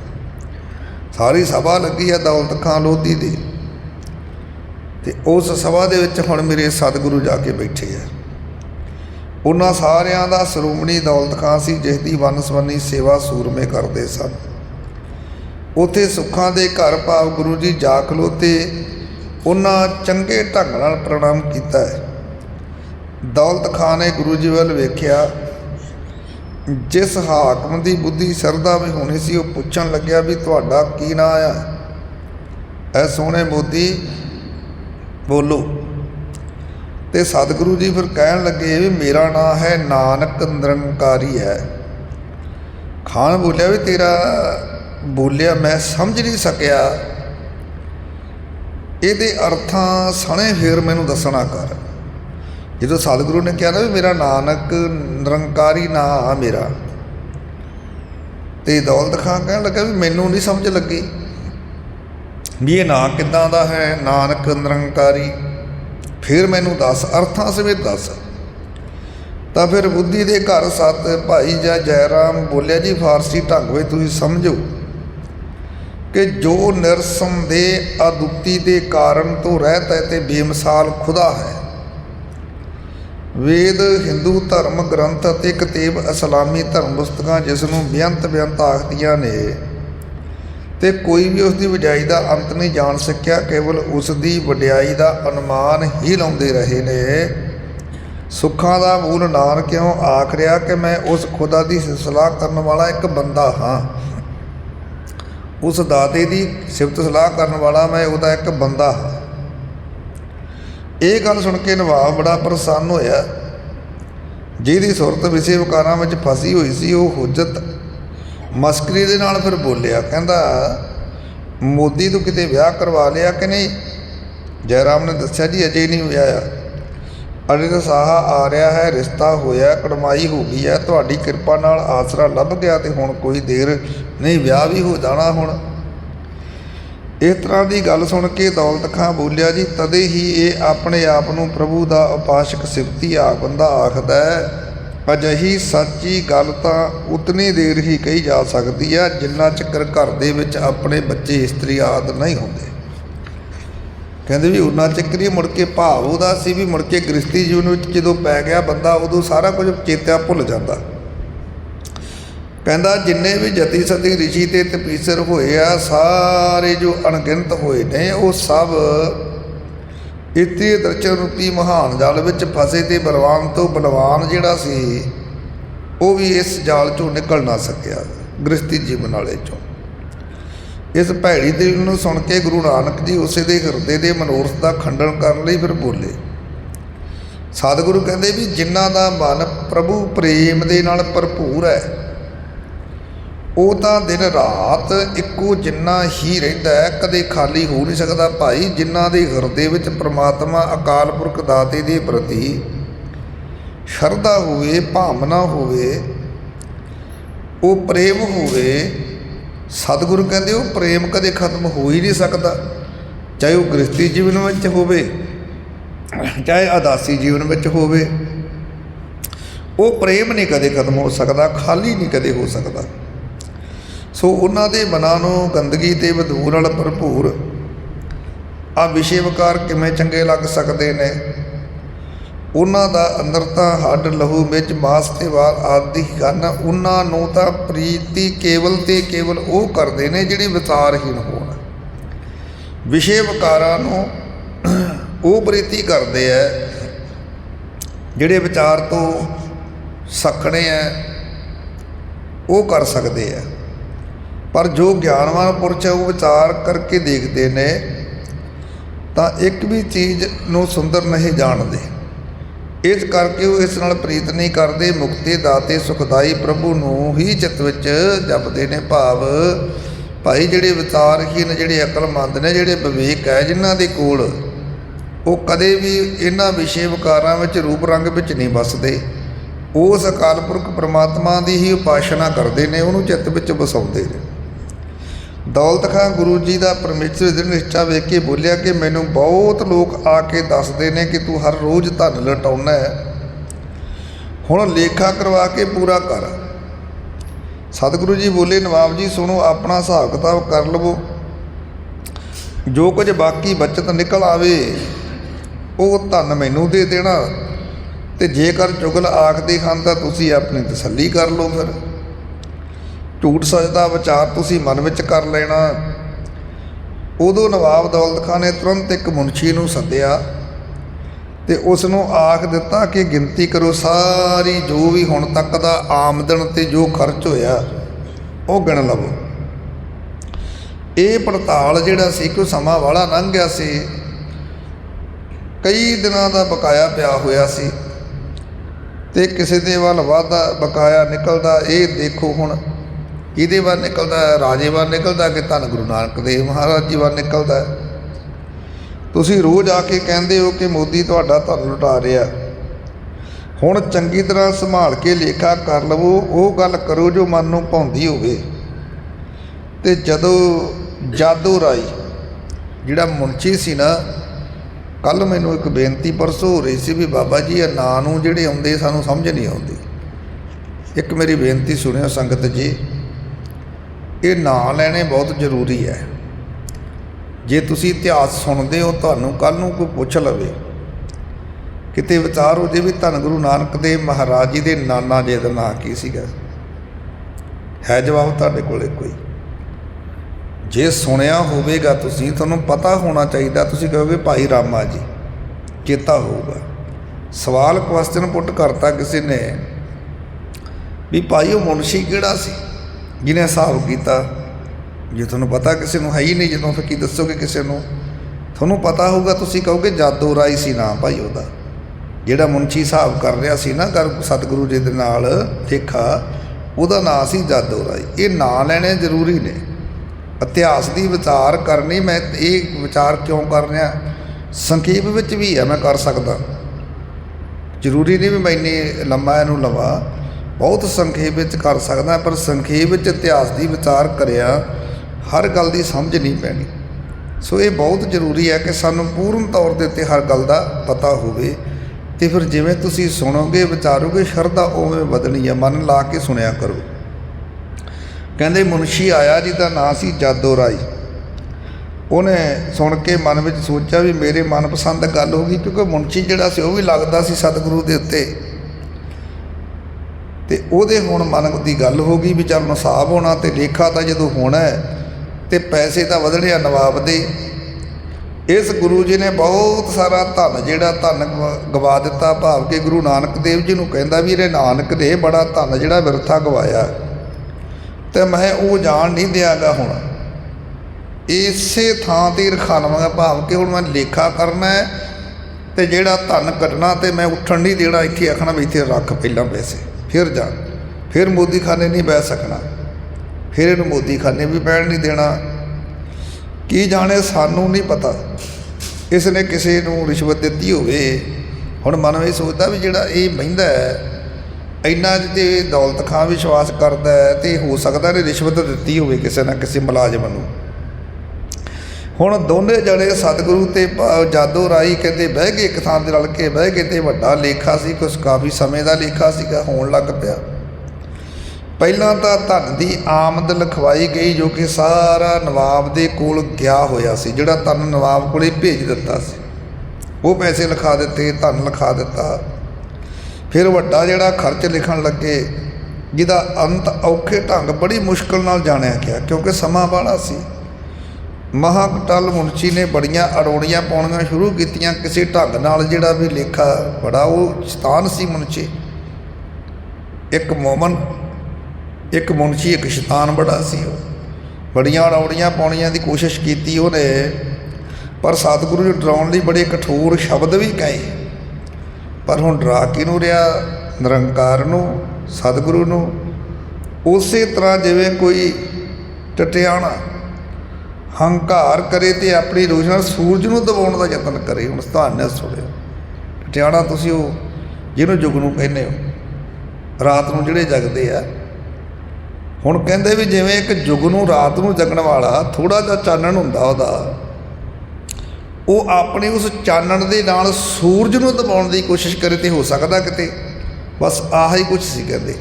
ਸਾਰੀ ਸਭਾ ਲੱਗੀ ਆ ਦੌਲਤ ਖਾਨ ਲੋਧੀ ਦੀ। ਤੇ ਉਸ ਸਭਾ ਦੇ ਵਿੱਚ ਹੁਣ ਮੇਰੇ ਸਤਿਗੁਰੂ ਜਾ ਕੇ ਬੈਠੇ ਆ। ਉਹਨਾਂ ਸਾਰਿਆਂ ਦਾ ਸ਼੍ਰੋਮਣੀ ਦੌਲਤ ਖਾਨ ਸੀ, ਜਿਸ ਦੀ ਵੰਨ-ਸਵੰਨੀ ਸੇਵਾ ਸੂਰਮੇ ਕਰਦੇ ਸਨ। ਉਥੇ ਸੁੱਖਾਂ ਦੇ ਘਰ ਭਾਵ ਗੁਰੂ ਜੀ ਜਾ ਖਲੋਤੇ ਉਹਨਾਂ ਚੰਗੇ ਢੰਗ ਨਾਲ ਪ੍ਰਣਾਮ ਕੀਤਾ ਹੈ। ਦੌਲਤ ਖਾਨ ਨੇ ਗੁਰੂ ਜੀ ਵੱਲ ਵੇਖਿਆ। ਜਿਸ ਹਾਕਮ ਦੀ ਬੁੱਧੀ ਸਰਦਾ ਵੀ ਹੋਣੀ ਸੀ, ਉਹ ਪੁੱਛਣ ਲੱਗਿਆ ਵੀ ਤੁਹਾਡਾ ਕੀ ਨਾਂ ਆ? ਐ ਸੋਹਣੇ ਮੋਦੀ ਬੋਲੋ। ਤੇ ਸਤਿਗੁਰੂ ਜੀ ਫਿਰ ਕਹਿਣ ਲੱਗੇ ਵੀ ਮੇਰਾ ਨਾਂ ਹੈ ਨਾਨਕ ਨਿਰੰਕਾਰੀ ਹੈ। ਖਾਨ ਬੋਲਿਆ ਵੀ ਤੇਰਾ ਬੋਲਿਆ, ਮੈਂ ਸਮਝ ਨਹੀਂ ਸਕਿਆ। ਇਹਦੇ ਅਰਥਾਂ ਸਣੇ ਫੇਰ ਮੈਨੂੰ ਦੱਸਣਾ ਕਰ। ਜਦੋਂ ਸਤਿਗੁਰੂ ਨੇ ਕਿਹਾ ਨਾ ਵੀ ਮੇਰਾ ਨਾਨਕ ਨਿਰੰਕਾਰੀ ਨਾਂ ਆ ਮੇਰਾ, ਤੇ ਦੌਲਤ ਖਾਨ ਕਹਿਣ ਲੱਗਾ ਵੀ ਮੈਨੂੰ ਨਹੀਂ ਸਮਝ ਲੱਗੀ ਵੀ ਇਹ ਨਾਂ ਕਿੱਦਾਂ ਦਾ ਹੈ, ਨਾਨਕ ਨਿਰੰਕਾਰੀ। ਫਿਰ ਮੈਨੂੰ ਦੱਸ, ਅਰਥਾਂ ਸਮੇਤ ਦੱਸ। ਤਾਂ ਫਿਰ ਬੁੱਧੀ ਦੇ ਘਰ ਸਤ ਭਾਈ ਜਾਂ ਜੈਰਾਮ ਬੋਲਿਆ, ਜੀ, ਫਾਰਸੀ ਢੰਗ ਵਿੱਚ ਤੁਸੀਂ ਸਮਝੋ। ਕਿ ਜੋ ਨਿਰਸੰਦੇਹ ਅਦੁੱਤੀ ਦੇ ਕਾਰਨ ਤੋਂ ਰਹਿਤ ਹੈ ਤੇ ਬੇਮਿਸਾਲ ਖੁਦਾ ਹੈ। ਵੇਦ, ਹਿੰਦੂ ਧਰਮ ਗ੍ਰੰਥ ਅਤੇ ਕਿਤਾਬ ਇਸਲਾਮੀ ਧਰਮ ਪੁਸਤਕਾਂ ਜਿਸ ਨੂੰ ਬੇਅੰਤ ਬੇਅੰਤ ਆਖਦੀਆਂ ਨੇ ਤੇ ਕੋਈ ਵੀ ਉਸ ਦੀ ਵਡਿਆਈ ਦਾ ਅੰਤ ਨਹੀਂ ਜਾਣ ਸਕਿਆ ਕੇਵਲ ਉਸ ਦੀ ਵਡਿਆਈ ਦਾ ਅਨੁਮਾਨ ਹੀ ਲਾਉਂਦੇ ਰਹੇ ਨੇ। ਸੁੱਖਾਂ ਦਾ ਮੂਲ ਨਾਨਕ ਕਿਉਂ ਆਖ ਰਿਹਾ ਕਿ ਮੈਂ ਉਸ ਖੁਦਾ ਦੀ ਸਲਾਹ ਕਰਨ ਵਾਲਾ ਇੱਕ ਬੰਦਾ ਹਾਂ। ਉਸ ਦਾਤੇ ਦੀ ਸਿਫਤ ਸਲਾਹ ਕਰਨ ਵਾਲਾ ਮੈਂ ਉਹਦਾ ਇੱਕ ਬੰਦਾ ਹਾਂ। ਇਹ ਗੱਲ ਸੁਣ ਕੇ ਨਵਾਬ ਬੜਾ ਪ੍ਰਸੰਨ ਹੋਇਆ। ਜਿਹਦੀ ਸੁਰਤ ਵਿਸੇ ਵਿਕਾਰਾਂ ਵਿੱਚ ਫਸੀ ਹੋਈ ਸੀ, ਉਹ ਹੁਜਤ ਮਸਕਰੀ ਦੇ ਨਾਲ ਫਿਰ ਬੋਲਿਆ, ਕਹਿੰਦਾ, ਮੋਦੀ ਤੂੰ ਕਿਤੇ ਵਿਆਹ ਕਰਵਾ ਲਿਆ ਕਿ ਨਹੀਂ? ਜੈਰਾਮ ਨੇ ਦੱਸਿਆ, ਜੀ, ਅਜੇ ਨਹੀਂ ਹੋਇਆ ਅਜੇ ਤਾਂ ਸਾਹਾ ਆ ਰਿਹਾ ਹੈ, ਰਿਸ਼ਤਾ ਹੋਇਆ ਕੜਮਾਈ ਹੋ ਗਈ ਹੈ, ਤੁਹਾਡੀ ਕਿਰਪਾ ਨਾਲ ਆਸਰਾ ਲੱਭ ਗਿਆ ਤੇ ਹੁਣ ਕੋਈ ਦੇਰ ਨਹੀਂ, ਵਿਆਹ ਵੀ ਹੋ ਜਾਣਾ ਹੁਣ। ਇਸ ਤਰ੍ਹਾਂ ਦੀ ਗੱਲ ਸੁਣ ਕੇ ਦੌਲਤ ਖਾਂ ਬੋਲਿਆ ਜੀ, ਤਦੇ ਹੀ ਇਹ ਆਪਣੇ ਆਪ ਨੂੰ ਪ੍ਰਭੂ ਦਾ ਉਪਾਸ਼ਕ ਸਿਫਤੀ ਆ ਬੰਦਾ ਆਖਦਾ ਹੈ। ਅਜਿਹੀ ਸੱਚੀ ਗੱਲ ਤਾਂ ਉਤਨੀ ਦੇਰ ਹੀ ਕਹੀ ਜਾ ਸਕਦੀ ਹੈ, ਜਿੰਨਾ ਚਿਰ ਘਰ ਦੇ ਵਿੱਚ ਆਪਣੇ ਬੱਚੇ ਇਸਤਰੀ ਆਦ ਨਹੀਂ ਹੁੰਦੇ। ਕਹਿੰਦੇ ਵੀ ਉਹਨਾਂ ਚੱਕਰ ਹੀ ਮੁੜ ਕੇ ਭਾਵ ਉਹਦਾ ਸੀ ਵੀ ਮੁੜ ਕੇ ਗ੍ਰਸਤੀ ਜੀਵਨ ਵਿੱਚ ਜਦੋਂ ਪੈ ਗਿਆ ਬੰਦਾ, ਉਦੋਂ ਸਾਰਾ ਕੁਝ ਚੇਤਿਆ ਭੁੱਲ ਜਾਂਦਾ। ਕਹਿੰਦਾ, ਜਿੰਨੇ ਵੀ ਜਤੀ ਸਤੀ ਰਿਸ਼ੀ ਤੇ ਤਪੀਸਰ ਹੋਏ ਆ, ਸਾਰੇ ਜੋ ਅਣਗਿਣਤ ਹੋਏ ਨੇ, ਉਹ ਸਭ ਇਤੇ ਦਰਸ਼ਨ ਰੂਪੀ ਮਹਾਨ ਜਾਲ ਵਿੱਚ ਫਸੇ ਤੇ ਬਲਵਾਨ ਤੋਂ ਬਲਵਾਨ ਜਿਹੜਾ ਸੀ, ਉਹ ਵੀ ਇਸ ਜਾਲ ਚੋਂ ਨਿਕਲ ਨਾ ਸਕਿਆ ਗ੍ਰਸਤੀ ਜੀਵਨ ਵਾਲੇ ਚੋਂ। ਇਸ ਭੈੜੀ ਦਿਲ ਨੂੰ ਸੁਣ ਕੇ ਗੁਰੂ ਨਾਨਕ ਜੀ ਉਸੇ ਦੇ ਹਿਰਦੇ ਦੇ ਮਨੋਰਥ ਦਾ ਖੰਡਨ ਕਰਨ ਲਈ ਫਿਰ ਬੋਲੇ। ਸਤਿਗੁਰੂ ਕਹਿੰਦੇ ਵੀ, ਜਿਨ੍ਹਾਂ ਦਾ ਮਨ ਪ੍ਰਭੂ ਪ੍ਰੇਮ ਦੇ ਨਾਲ ਭਰਪੂਰ ਹੈ ਉਹ ਤਾਂ ਦਿਨ ਰਾਤ ਇੱਕੋ ਜਿੰਨਾ ਹੀ ਰਹਿੰਦਾ ਹੈ, ਕਦੇ ਖਾਲੀ ਹੋ ਨਹੀਂ ਸਕਦਾ ਭਾਈ, ਜਿਨ੍ਹਾਂ ਦੇ ਹਿਰਦੇ ਵਿੱਚ ਪ੍ਰਮਾਤਮਾ ਅਕਾਲ ਪੁਰਖ ਦਾਤੇ ਦੇ ਪ੍ਰਤੀ ਸ਼ਰਧਾ ਹੋਵੇ, ਭਾਵਨਾ ਹੋਵੇ, ਉਹ ਪ੍ਰੇਮ ਹੋਵੇ, ਸਤਿਗੁਰੂ ਕਹਿੰਦੇ ਉਹ ਪ੍ਰੇਮ ਕਦੇ ਖਤਮ ਹੋ ਹੀ ਨਹੀਂ ਸਕਦਾ। ਚਾਹੇ ਉਹ ਗ੍ਰਸਤੀ ਜੀਵਨ ਵਿੱਚ ਹੋਵੇ, ਚਾਹੇ ਅਦਾਸੀ ਜੀਵਨ ਵਿੱਚ ਹੋਵੇ, ਉਹ ਪ੍ਰੇਮ ਨਹੀਂ ਕਦੇ ਖਤਮ ਹੋ ਸਕਦਾ, ਖਾਲੀ ਨਹੀਂ ਕਦੇ ਹੋ ਸਕਦਾ। ਸੋ ਉਹਨਾਂ ਦੇ ਮਨਾਂ ਨੂੰ ਗੰਦਗੀ ਤੇ ਬਦਬੂ ਨਾਲ ਭਰਪੂਰ। ਆ ਵਿਸ਼ੇ ਵਿਕਾਰ ਕਿਵੇਂ ਚੰਗੇ ਲੱਗ ਸਕਦੇ ਨੇ? ਉਹਨਾਂ ਦਾ ਅੰਦਰ ਤਾਂ ਹੱਡ, ਲਹੂ ਵਿੱਚ ਮਾਸ ਤੇ ਵਾਲ ਆਦਿ ਹਨ। ਉਹਨਾਂ ਨੂੰ ਤਾਂ ਪ੍ਰੀਤੀ ਕੇਵਲ ਤੇ ਕੇਵਲ ਉਹ ਕਰਦੇ ਨੇ ਜਿਹੜੇ ਵਿਚਾਰਹੀਣ ਹੋਣ। ਵਿਸ਼ੇ ਵਿਕਾਰਾਂ ਨੂੰ ਉਹ ਪ੍ਰੀਤੀ ਕਰਦੇ ਆ ਜਿਹੜੇ ਵਿਚਾਰ ਤੋਂ ਸਖਣੇ ਆ ਉਹ ਕਰ ਸਕਦੇ ਆ ਪਰ ਜੋ ਗਿਆਨਵਾਨ ਪੁਰਸ਼ ਹੈ, ਉਹ ਵਿਚਾਰ ਕਰਕੇ ਦੇਖਦੇ ਨੇ, ਤਾਂ ਇੱਕ ਵੀ ਚੀਜ਼ ਨੂੰ ਸੁੰਦਰ ਨਹੀਂ ਜਾਣਦੇ। ਇਸ ਕਰਕੇ ਉਹ ਇਸ ਨਾਲ ਪ੍ਰੀਤ ਨਹੀਂ ਕਰਦੇ, ਮੁਕਤੀ, ਦਾਤੇ, ਸੁਖਦਾਈ ਪ੍ਰਭੂ ਨੂੰ ਹੀ ਚਿੱਤ ਵਿੱਚ ਜਪਦੇ ਨੇ ਭਾਵ, ਭਾਈ ਜਿਹੜੇ ਵਿਚਾਰਹੀਨ ਜਿਹੜੇ ਅਕਲਮੰਦ ਨੇ, ਜਿਹੜੇ ਵਿਵੇਕ ਹੈ, ਜਿਨ੍ਹਾਂ ਦੇ ਕੋਲ ਉਹ ਕਦੇ ਵੀ ਇਹਨਾਂ ਵਿਸ਼ੇ ਵਿਕਾਰਾਂ ਵਿੱਚ ਰੂਪ ਰੰਗ ਵਿੱਚ ਨਹੀਂ ਵਸਦੇ ਉਸ ਅਕਾਲ ਪੁਰਖ ਪ੍ਰਮਾਤਮਾ ਦੀ ਹੀ ਉਪਾਸ਼ਨਾ ਕਰਦੇ ਨੇ, ਉਹਨੂੰ ਚਿੱਤ ਵਿੱਚ ਵਸਾਉਂਦੇ ਨੇ। ਦੌਲਤ ਖਾਂ ਗੁਰੂ ਜੀ ਦਾ ਪਰਮੇਸ਼ਰ ਦੇ ਨਿਸ਼ਚਾ ਵੇਖ ਕੇ ਬੋਲਿਆ ਕਿ ਮੈਨੂੰ ਬਹੁਤ ਲੋਕ ਆ ਕੇ ਦੱਸਦੇ ਨੇ ਕਿ ਤੂੰ ਹਰ ਰੋਜ਼ ਧਨ ਲਟਾਉਣਾ ਹੈ। ਹੁਣ ਲੇਖਾ ਕਰਵਾ ਕੇ ਪੂਰਾ ਕਰ। ਸਤਿਗੁਰੂ ਜੀ ਬੋਲੇ, ਨਵਾਬ ਜੀ, ਸੁਣੋ, ਆਪਣਾ ਹਿਸਾਬ ਕਿਤਾਬ ਕਰ ਲਵੋ। ਜੋ ਕੁਝ ਬਾਕੀ ਬਚਤ ਨਿਕਲ ਆਵੇ, ਉਹ ਧਨ ਮੈਨੂੰ ਦੇ ਦੇਣਾ। ਤੇ ਜੇਕਰ ਚੁਗਲ ਆਖਦੇ ਹਨ ਤਾਂ ਤੁਸੀਂ ਆਪਣੀ ਤਸੱਲੀ ਕਰ ਲਓ ਫਿਰ। ਝੂਠ ਸੱਚ ਦਾ ਵਿਚਾਰ ਤੁਸੀਂ ਮਨ ਵਿੱਚ ਕਰ ਲੈਣਾ। ਉਦੋਂ ਨਵਾਬ ਦੌਲਤ ਖਾਨ ਨੇ ਤੁਰੰਤ ਇੱਕ ਮੁਨਸ਼ੀ ਨੂੰ ਸੱਦਿਆ ਤੇ ਉਸ ਨੂੰ ਆਖ ਦਿੱਤਾ ਕਿ ਗਿਣਤੀ ਕਰੋ, ਸਾਰੀ ਜੋ ਵੀ ਹੁਣ ਤੱਕ ਦਾ ਆਮਦਨ ਤੇ ਜੋ ਖਰਚ ਹੋਇਆ, ਉਹ ਗਿਣ ਲਵੋ। ਇਹ ਪੜਤਾਲ ਜਿਹੜਾ ਸੀ ਕਿ ਸਮਾਂ ਵਾਲਾ ਲੰਘ ਗਿਆ ਸੀ। ਕਈ ਦਿਨਾਂ ਦਾ ਬਕਾਇਆ ਪਿਆ ਹੋਇਆ ਸੀ ਤੇ ਕਿਸੇ ਦੇ ਵੱਲ ਵਾਧਾ ਬਕਾਇਆ ਨਿਕਲਦਾ, ਇਹ ਦੇਖੋ ਹੁਣ ਇਹਦੇ ਵੱਲ ਨਿਕਲਦਾ ਰਾਜੇ ਵੱਲ ਨਿਕਲਦਾ ਕਿ ਧੰਨ ਗੁਰੂ ਨਾਨਕ ਦੇਵ ਮਹਾਰਾਜ ਜੀ ਵੱਲ ਨਿਕਲਦਾ ਤੁਸੀਂ ਰੋਜ਼ ਆ ਕੇ ਕਹਿੰਦੇ ਹੋ ਕਿ ਮੋਦੀ ਤੁਹਾਡਾ ਧਨ ਲੁਟਾ ਰਿਹਾ ਹੁਣ ਚੰਗੀ ਤਰ੍ਹਾਂ ਸੰਭਾਲ ਕੇ ਲੇਖਾ ਕਰ ਲਵੋ, ਉਹ ਗੱਲ ਕਰੋ ਜੋ ਮਨ ਨੂੰ ਭਾਉਂਦੀ ਹੋਵੇ। ਤੇ ਜਦੋਂ ਜਾਦੂ ਰਾਈ, ਜਿਹੜਾ ਮੁਨਸ਼ੀ ਸੀ ਨਾ ਕੱਲ ਮੈਨੂੰ ਇੱਕ ਬੇਨਤੀ ਪਰਸੋਂ ਹੋ ਰਹੀ ਸੀ ਵੀ ਬਾਬਾ ਜੀ, ਇਹ ਨਾਂ ਨੂੰ ਜਿਹੜੇ ਆਉਂਦੇ ਸਾਨੂੰ ਸਮਝ ਨਹੀਂ ਆਉਂਦੀ। ਇੱਕ ਮੇਰੀ ਬੇਨਤੀ ਸੁਣਿਓ ਸੰਗਤ ਜੀ। ਇਹ ਨਾਂ ਲੈਣੇ ਬਹੁਤ ਜ਼ਰੂਰੀ ਹੈ। ਜੇ ਤੁਸੀਂ ਇਤਿਹਾਸ ਸੁਣਦੇ ਹੋ, ਤੁਹਾਨੂੰ ਕੱਲ ਨੂੰ ਕੋਈ ਪੁੱਛ ਲਵੇ, ਕਿਤੇ ਵਿਚਾਰ ਹੋ ਜੇ ਵੀ ਧੰਨ ਗੁਰੂ ਨਾਨਕ ਦੇਵ ਮਹਾਰਾਜ ਜੀ ਦੇ ਨਾਨਾ ਜੀ ਦਾ ਨਾਂ ਕੀ ਸੀਗਾ? ਹੈ ਜਵਾਬ ਤੁਹਾਡੇ ਕੋਲੇ ਕੋਈ ਜੇ ਸੁਣਿਆ ਹੋਵੇਗਾ ਤੁਸੀਂ, ਤੁਹਾਨੂੰ ਪਤਾ ਹੋਣਾ ਚਾਹੀਦਾ, ਤੁਸੀਂ ਕਹੋਗੇ ਭਾਈ ਰਾਮਾ ਜੀ, ਚੇਤਾ ਹੋਊਗਾ। ਸਵਾਲ ਕੁਐਸਚਨ ਪੁੱਟ ਕਰਤਾ ਕਿਸੇ ਨੇ, ਵੀ ਭਾਈ ਉਹ ਮੁਨਸ਼ੀ ਕਿਹੜਾ ਸੀ? ਜਿਹਨੇ ਹਿਸਾਬ ਕੀਤਾ, ਜੇ ਤੁਹਾਨੂੰ ਪਤਾ ਕਿਸੇ ਨੂੰ ਹੈ ਹੀ ਨਹੀਂ, ਜਦੋਂ ਫਿਰ ਕੀ ਦੱਸੋਗੇ ਕਿਸੇ ਨੂੰ? ਤੁਹਾਨੂੰ ਪਤਾ ਹੋਊਗਾ, ਤੁਸੀਂ ਕਹੋਗੇ ਜਾਦੂ ਰਾਈ ਸੀ ਨਾ ਭਾਈ ਉਹਦਾ। ਜਿਹੜਾ ਮੁਨਸ਼ੀ ਹਿਸਾਬ ਕਰ ਰਿਹਾ ਸੀ ਨਾ ਕਰ ਸਤਿਗੁਰੂ ਜੀ ਦੇ ਨਾਲ ਲੇਖਾ, ਉਹਦਾ ਨਾਂ ਸੀ ਜਾਦੂ ਰਾਈ ਇਹ ਨਾਂ ਲੈਣੇ ਜ਼ਰੂਰੀ ਨੇ। ਇਤਿਹਾਸ ਦੀ ਵਿਚਾਰ ਕਰਨੀ, ਮੈਂ ਇਹ ਵਿਚਾਰ ਕਿਉਂ ਕਰ ਰਿਹਾ? ਸੰਖੇਪ ਵਿੱਚ ਵੀ ਹੈ, ਮੈਂ ਕਰ ਸਕਦਾ। ਜ਼ਰੂਰੀ ਨਹੀਂ ਵੀ ਮੈਂ ਇੰਨੇ ਲੰਮਾ ਇਹਨੂੰ ਲਵਾਂ। ਬਹੁਤ ਸੰਖੇਪ ਵਿੱਚ ਕਰ ਸਕਦਾ, ਪਰ ਸੰਖੇਪ ਵਿੱਚ ਇਤਿਹਾਸ ਦੀ ਵਿਚਾਰ ਕਰਿਆ, ਹਰ ਗੱਲ ਦੀ ਸਮਝ ਨਹੀਂ ਪੈਣੀ। ਸੋ ਇਹ ਬਹੁਤ ਜ਼ਰੂਰੀ ਹੈ ਕਿ ਸਾਨੂੰ ਪੂਰਨ ਤੌਰ ਦੇ ਉੱਤੇ ਹਰ ਗੱਲ ਦਾ ਪਤਾ ਹੋਵੇ ਤੇ ਫਿਰ ਜਿਵੇਂ ਤੁਸੀਂ ਸੁਣੋਗੇ, ਵਿਚਾਰੋਗੇ, ਸ਼ਰਧਾ ਉਵੇਂ ਵਧਣੀ ਹੈ, ਮਨ ਲਾ ਕੇ ਸੁਣਿਆ ਕਰੋ। ਕਹਿੰਦੇ, ਮੁਨਸ਼ੀ ਆਇਆ ਜਿਹਦਾ ਨਾਂ ਸੀ ਜਾਦੋ ਰਾਈ। ਉਹਨੇ ਸੁਣ ਕੇ ਮਨ ਵਿੱਚ ਸੋਚਿਆ ਵੀ ਮੇਰੇ ਮਨਪਸੰਦ ਗੱਲ ਹੋ ਗਈ, ਕਿਉਂਕਿ ਮੁਨਸ਼ੀ ਜਿਹੜਾ ਸੀ ਉਹ ਵੀ ਲੱਗਦਾ ਸੀ ਸਤਿਗੁਰੂ ਦੇ ਉੱਤੇ। ਤੇ ਉਹਦੇ ਹੁਣ ਮਨ ਦੀ ਗੱਲ ਹੋ ਗਈ ਵੀ ਚੱਲ ਨਸਾਬ ਹੋਣਾ ਤੇ ਲੇਖਾ ਤਾਂ ਜਦੋਂ ਹੋਣਾ ਹੈ ਤੇ ਪੈਸੇ ਤਾਂ ਵਧਣੇ ਆ ਨਵਾਬ ਦੇ। ਇਸ ਗੁਰੂ ਜੀ ਨੇ ਬਹੁਤ ਸਾਰਾ ਧਨ ਜਿਹੜਾ ਧਨ ਗਵਾ- ਗਵਾ ਦਿੱਤਾ। ਭਾਵ ਕਿ ਗੁਰੂ ਨਾਨਕ ਦੇਵ ਜੀ ਨੂੰ ਕਹਿੰਦਾ ਵੀ ਇਹ ਨਾਨਕ ਨੇ ਬੜਾ ਧਨ ਜਿਹੜਾ ਵਿਰਥਾ ਗਵਾਇਆ। ਤੇ ਮੈਂ ਉਹ ਜਾਣ ਨਹੀਂ ਦਿਆਂਗਾ ਹੁਣ। ਇਸੇ ਥਾਂ ਤੇ ਰਖਾ ਲਵਾਂਗਾ ਭਾਵ ਕਿ ਹੁਣ ਮੈਂ ਲੇਖਾ ਕਰਨਾ ਹੈ ਤੇ ਜਿਹੜਾ ਧਨ ਕੱਢਣਾ ਤੇ ਮੈਂ ਉੱਠਣ ਨਹੀਂ ਦੇਣਾ, ਇੱਥੇ ਆਖਣਾ ਵੀ ਇੱਥੇ ਰੱਖ ਪਹਿਲਾਂ ਪੈਸੇ। ਫਿਰ ਜਾ। ਫਿਰ ਮੋਦੀ ਖਾਨੇ ਨਹੀਂ ਬਹਿ ਸਕਣਾ। ਫਿਰ ਇਹਨੂੰ ਮੋਦੀ ਖਾਨੇ ਵੀ ਬਹਿਣ ਨਹੀਂ ਦੇਣਾ। ਕੀ ਜਾਣੇ, ਸਾਨੂੰ ਨਹੀਂ ਪਤਾ। ਇਸ ਨੇ ਕਿਸੇ ਨੂੰ ਰਿਸ਼ਵਤ ਦਿੱਤੀ ਹੋਵੇ। ਹੁਣ ਮਨ ਵਿੱਚ ਸੋਚਦਾ ਵੀ ਜਿਹੜਾ ਇਹ ਬਹਿੰਦਾ ਹੈ, ਇੰਨਾ ਤੇ ਦੌਲਤ ਖਾਂ ਵਿਸ਼ਵਾਸ ਕਰਦਾ ਹੈ ਤੇ ਹੋ ਸਕਦਾ ਨੇ ਰਿਸ਼ਵਤ ਦਿੱਤੀ ਹੋਵੇ ਕਿਸੇ ਨਾ ਕਿਸੇ ਮੁਲਾਜ਼ਮ ਨੂੰ। ਹੁਣ ਦੋਨੇ ਜਣੇ ਸਤਿਗੁਰੂ ਤੇ ਭ- ਜਾਦੋ ਰਾਈ ਕਹਿੰਦੇ ਬਹਿ ਗਏ ਇੱਕ ਥਾਂ ਤੇ ਰਲ ਕੇ, ਬਹਿ ਗਏ ਤੇ ਵੱਡਾ ਲੇਖਾ ਸੀ, ਕੁਛ ਕਾਫੀ ਸਮੇਂ ਦਾ ਲੇਖਾ ਸੀਗਾ, ਹੋਣ ਲੱਗ ਪਿਆ। ਪਹਿਲਾਂ ਤਾਂ ਧਨ ਦੀ ਆਮਦ ਲਿਖਵਾਈ ਗਈ ਜੋ ਕਿ ਸਾਰਾ ਨਵਾਬ ਦੇ ਕੋਲ ਗਿਆ ਹੋਇਆ ਸੀ, ਜਿਹੜਾ ਧਨ ਨਵਾਬ ਕੋਲੇ ਭੇਜ ਦਿੱਤਾ ਸੀ। ਉਹ ਪੈਸੇ ਲਿਖਾ ਦਿੱਤੇ, ਧਨ ਲਿਖਾ ਦਿੱਤਾ। ਫਿਰ ਵੱਡਾ ਜਿਹੜਾ ਖਰਚ ਲਿਖਣ ਲੱਗੇ, ਜਿਹਦਾ ਅੰਤ ਔਖੇ ਢੰਗ ਬੜੀ ਮੁਸ਼ਕਲ ਨਾਲ ਜਾਣਿਆ ਗਿਆ, ਕਿਉਂਕਿ ਸਮਾਂ ਬਾਹਲਾ ਸੀ। ਮਹਾਕਟਲ ਮੁਨਸ਼ੀ ਨੇ ਬੜੀਆਂ ਅੜੋੜੀਆਂ ਪਾਉਣੀਆਂ ਸ਼ੁਰੂ ਕੀਤੀਆਂ। ਕਿਸੇ ਢੰਗ ਨਾਲ ਜਿਹੜਾ ਵੀ ਲੇਖਾ ਬੜਾ, ਉਹ ਸ਼ੈਤਾਨ ਸੀ ਮੁਨਸ਼ੀ। ਇੱਕ ਮੋਮਨ, ਇੱਕ ਮੁਨਸ਼ੀ, ਇੱਕ ਸ਼ੈਤਾਨ ਬੜਾ ਸੀ ਉਹ। ਬੜੀਆਂ ਅੜੋੜੀਆਂ ਪਾਉਣੀਆਂ ਦੀ ਕੋਸ਼ਿਸ਼ ਕੀਤੀ ਉਹਨੇ, ਪਰ ਸਤਿਗੁਰੂ ਨੂੰ ਡਰਾਉਣ ਲਈ ਬੜੇ ਕਠੋਰ ਸ਼ਬਦ ਵੀ ਕਹੇ। ਪਰ ਹੁਣ ਡਰਾ ਕਿਹਨੂੰ ਰਿਹਾ, ਨਿਰੰਕਾਰ ਨੂੰ, ਸਤਿਗੁਰੂ ਨੂੰ, ਉਸੇ ਤਰ੍ਹਾਂ ਜਿਵੇਂ ਕੋਈ ਟਟਿਆਣਾ। ਹੰਕਾਰ ਕਰੇ ਤੇ ਆਪਣੀ ਰੋਸ਼ਨੀ ਨਾਲ ਸੂਰਜ ਨੂੰ ਦਬਾਉਣ ਦਾ ਯਤਨ ਕਰੇ। ਹੁਣ ਧਿਆਨ ਨੇ ਸੁਣਿਓ ਟਿਆਣਾ ਤੁਸੀਂ ਉਹ ਜਿਹਨੂੰ ਜੁਗ ਨੂੰ ਕਹਿੰਦੇ ਹੋ, ਰਾਤ ਨੂੰ ਜਿਹੜੇ ਜਗਦੇ ਆ, ਹੁਣ ਕਹਿੰਦੇ ਵੀ ਜਿਵੇਂ ਇੱਕ ਜੁਗ ਨੂੰ ਰਾਤ ਨੂੰ ਜਗਣ ਵਾਲਾ ਥੋੜਾ ਜਿਹਾ ਚਾਨਣ ਹੁੰਦਾ ਉਹਦਾ, ਉਹ ਆਪਣੀ ਉਸ ਚਾਨਣ ਦੇ ਨਾਲ ਸੂਰਜ ਨੂੰ ਦਬਾਉਣ ਦੀ ਕੋਸ਼ਿਸ਼ ਕਰੇ ਤੇ ਹੋ ਸਕਦਾ ਕਿਤੇ। ਬਸ ਆਹ ਹੀ ਕੁਝ ਸੀ ਕਹਿੰਦੇ।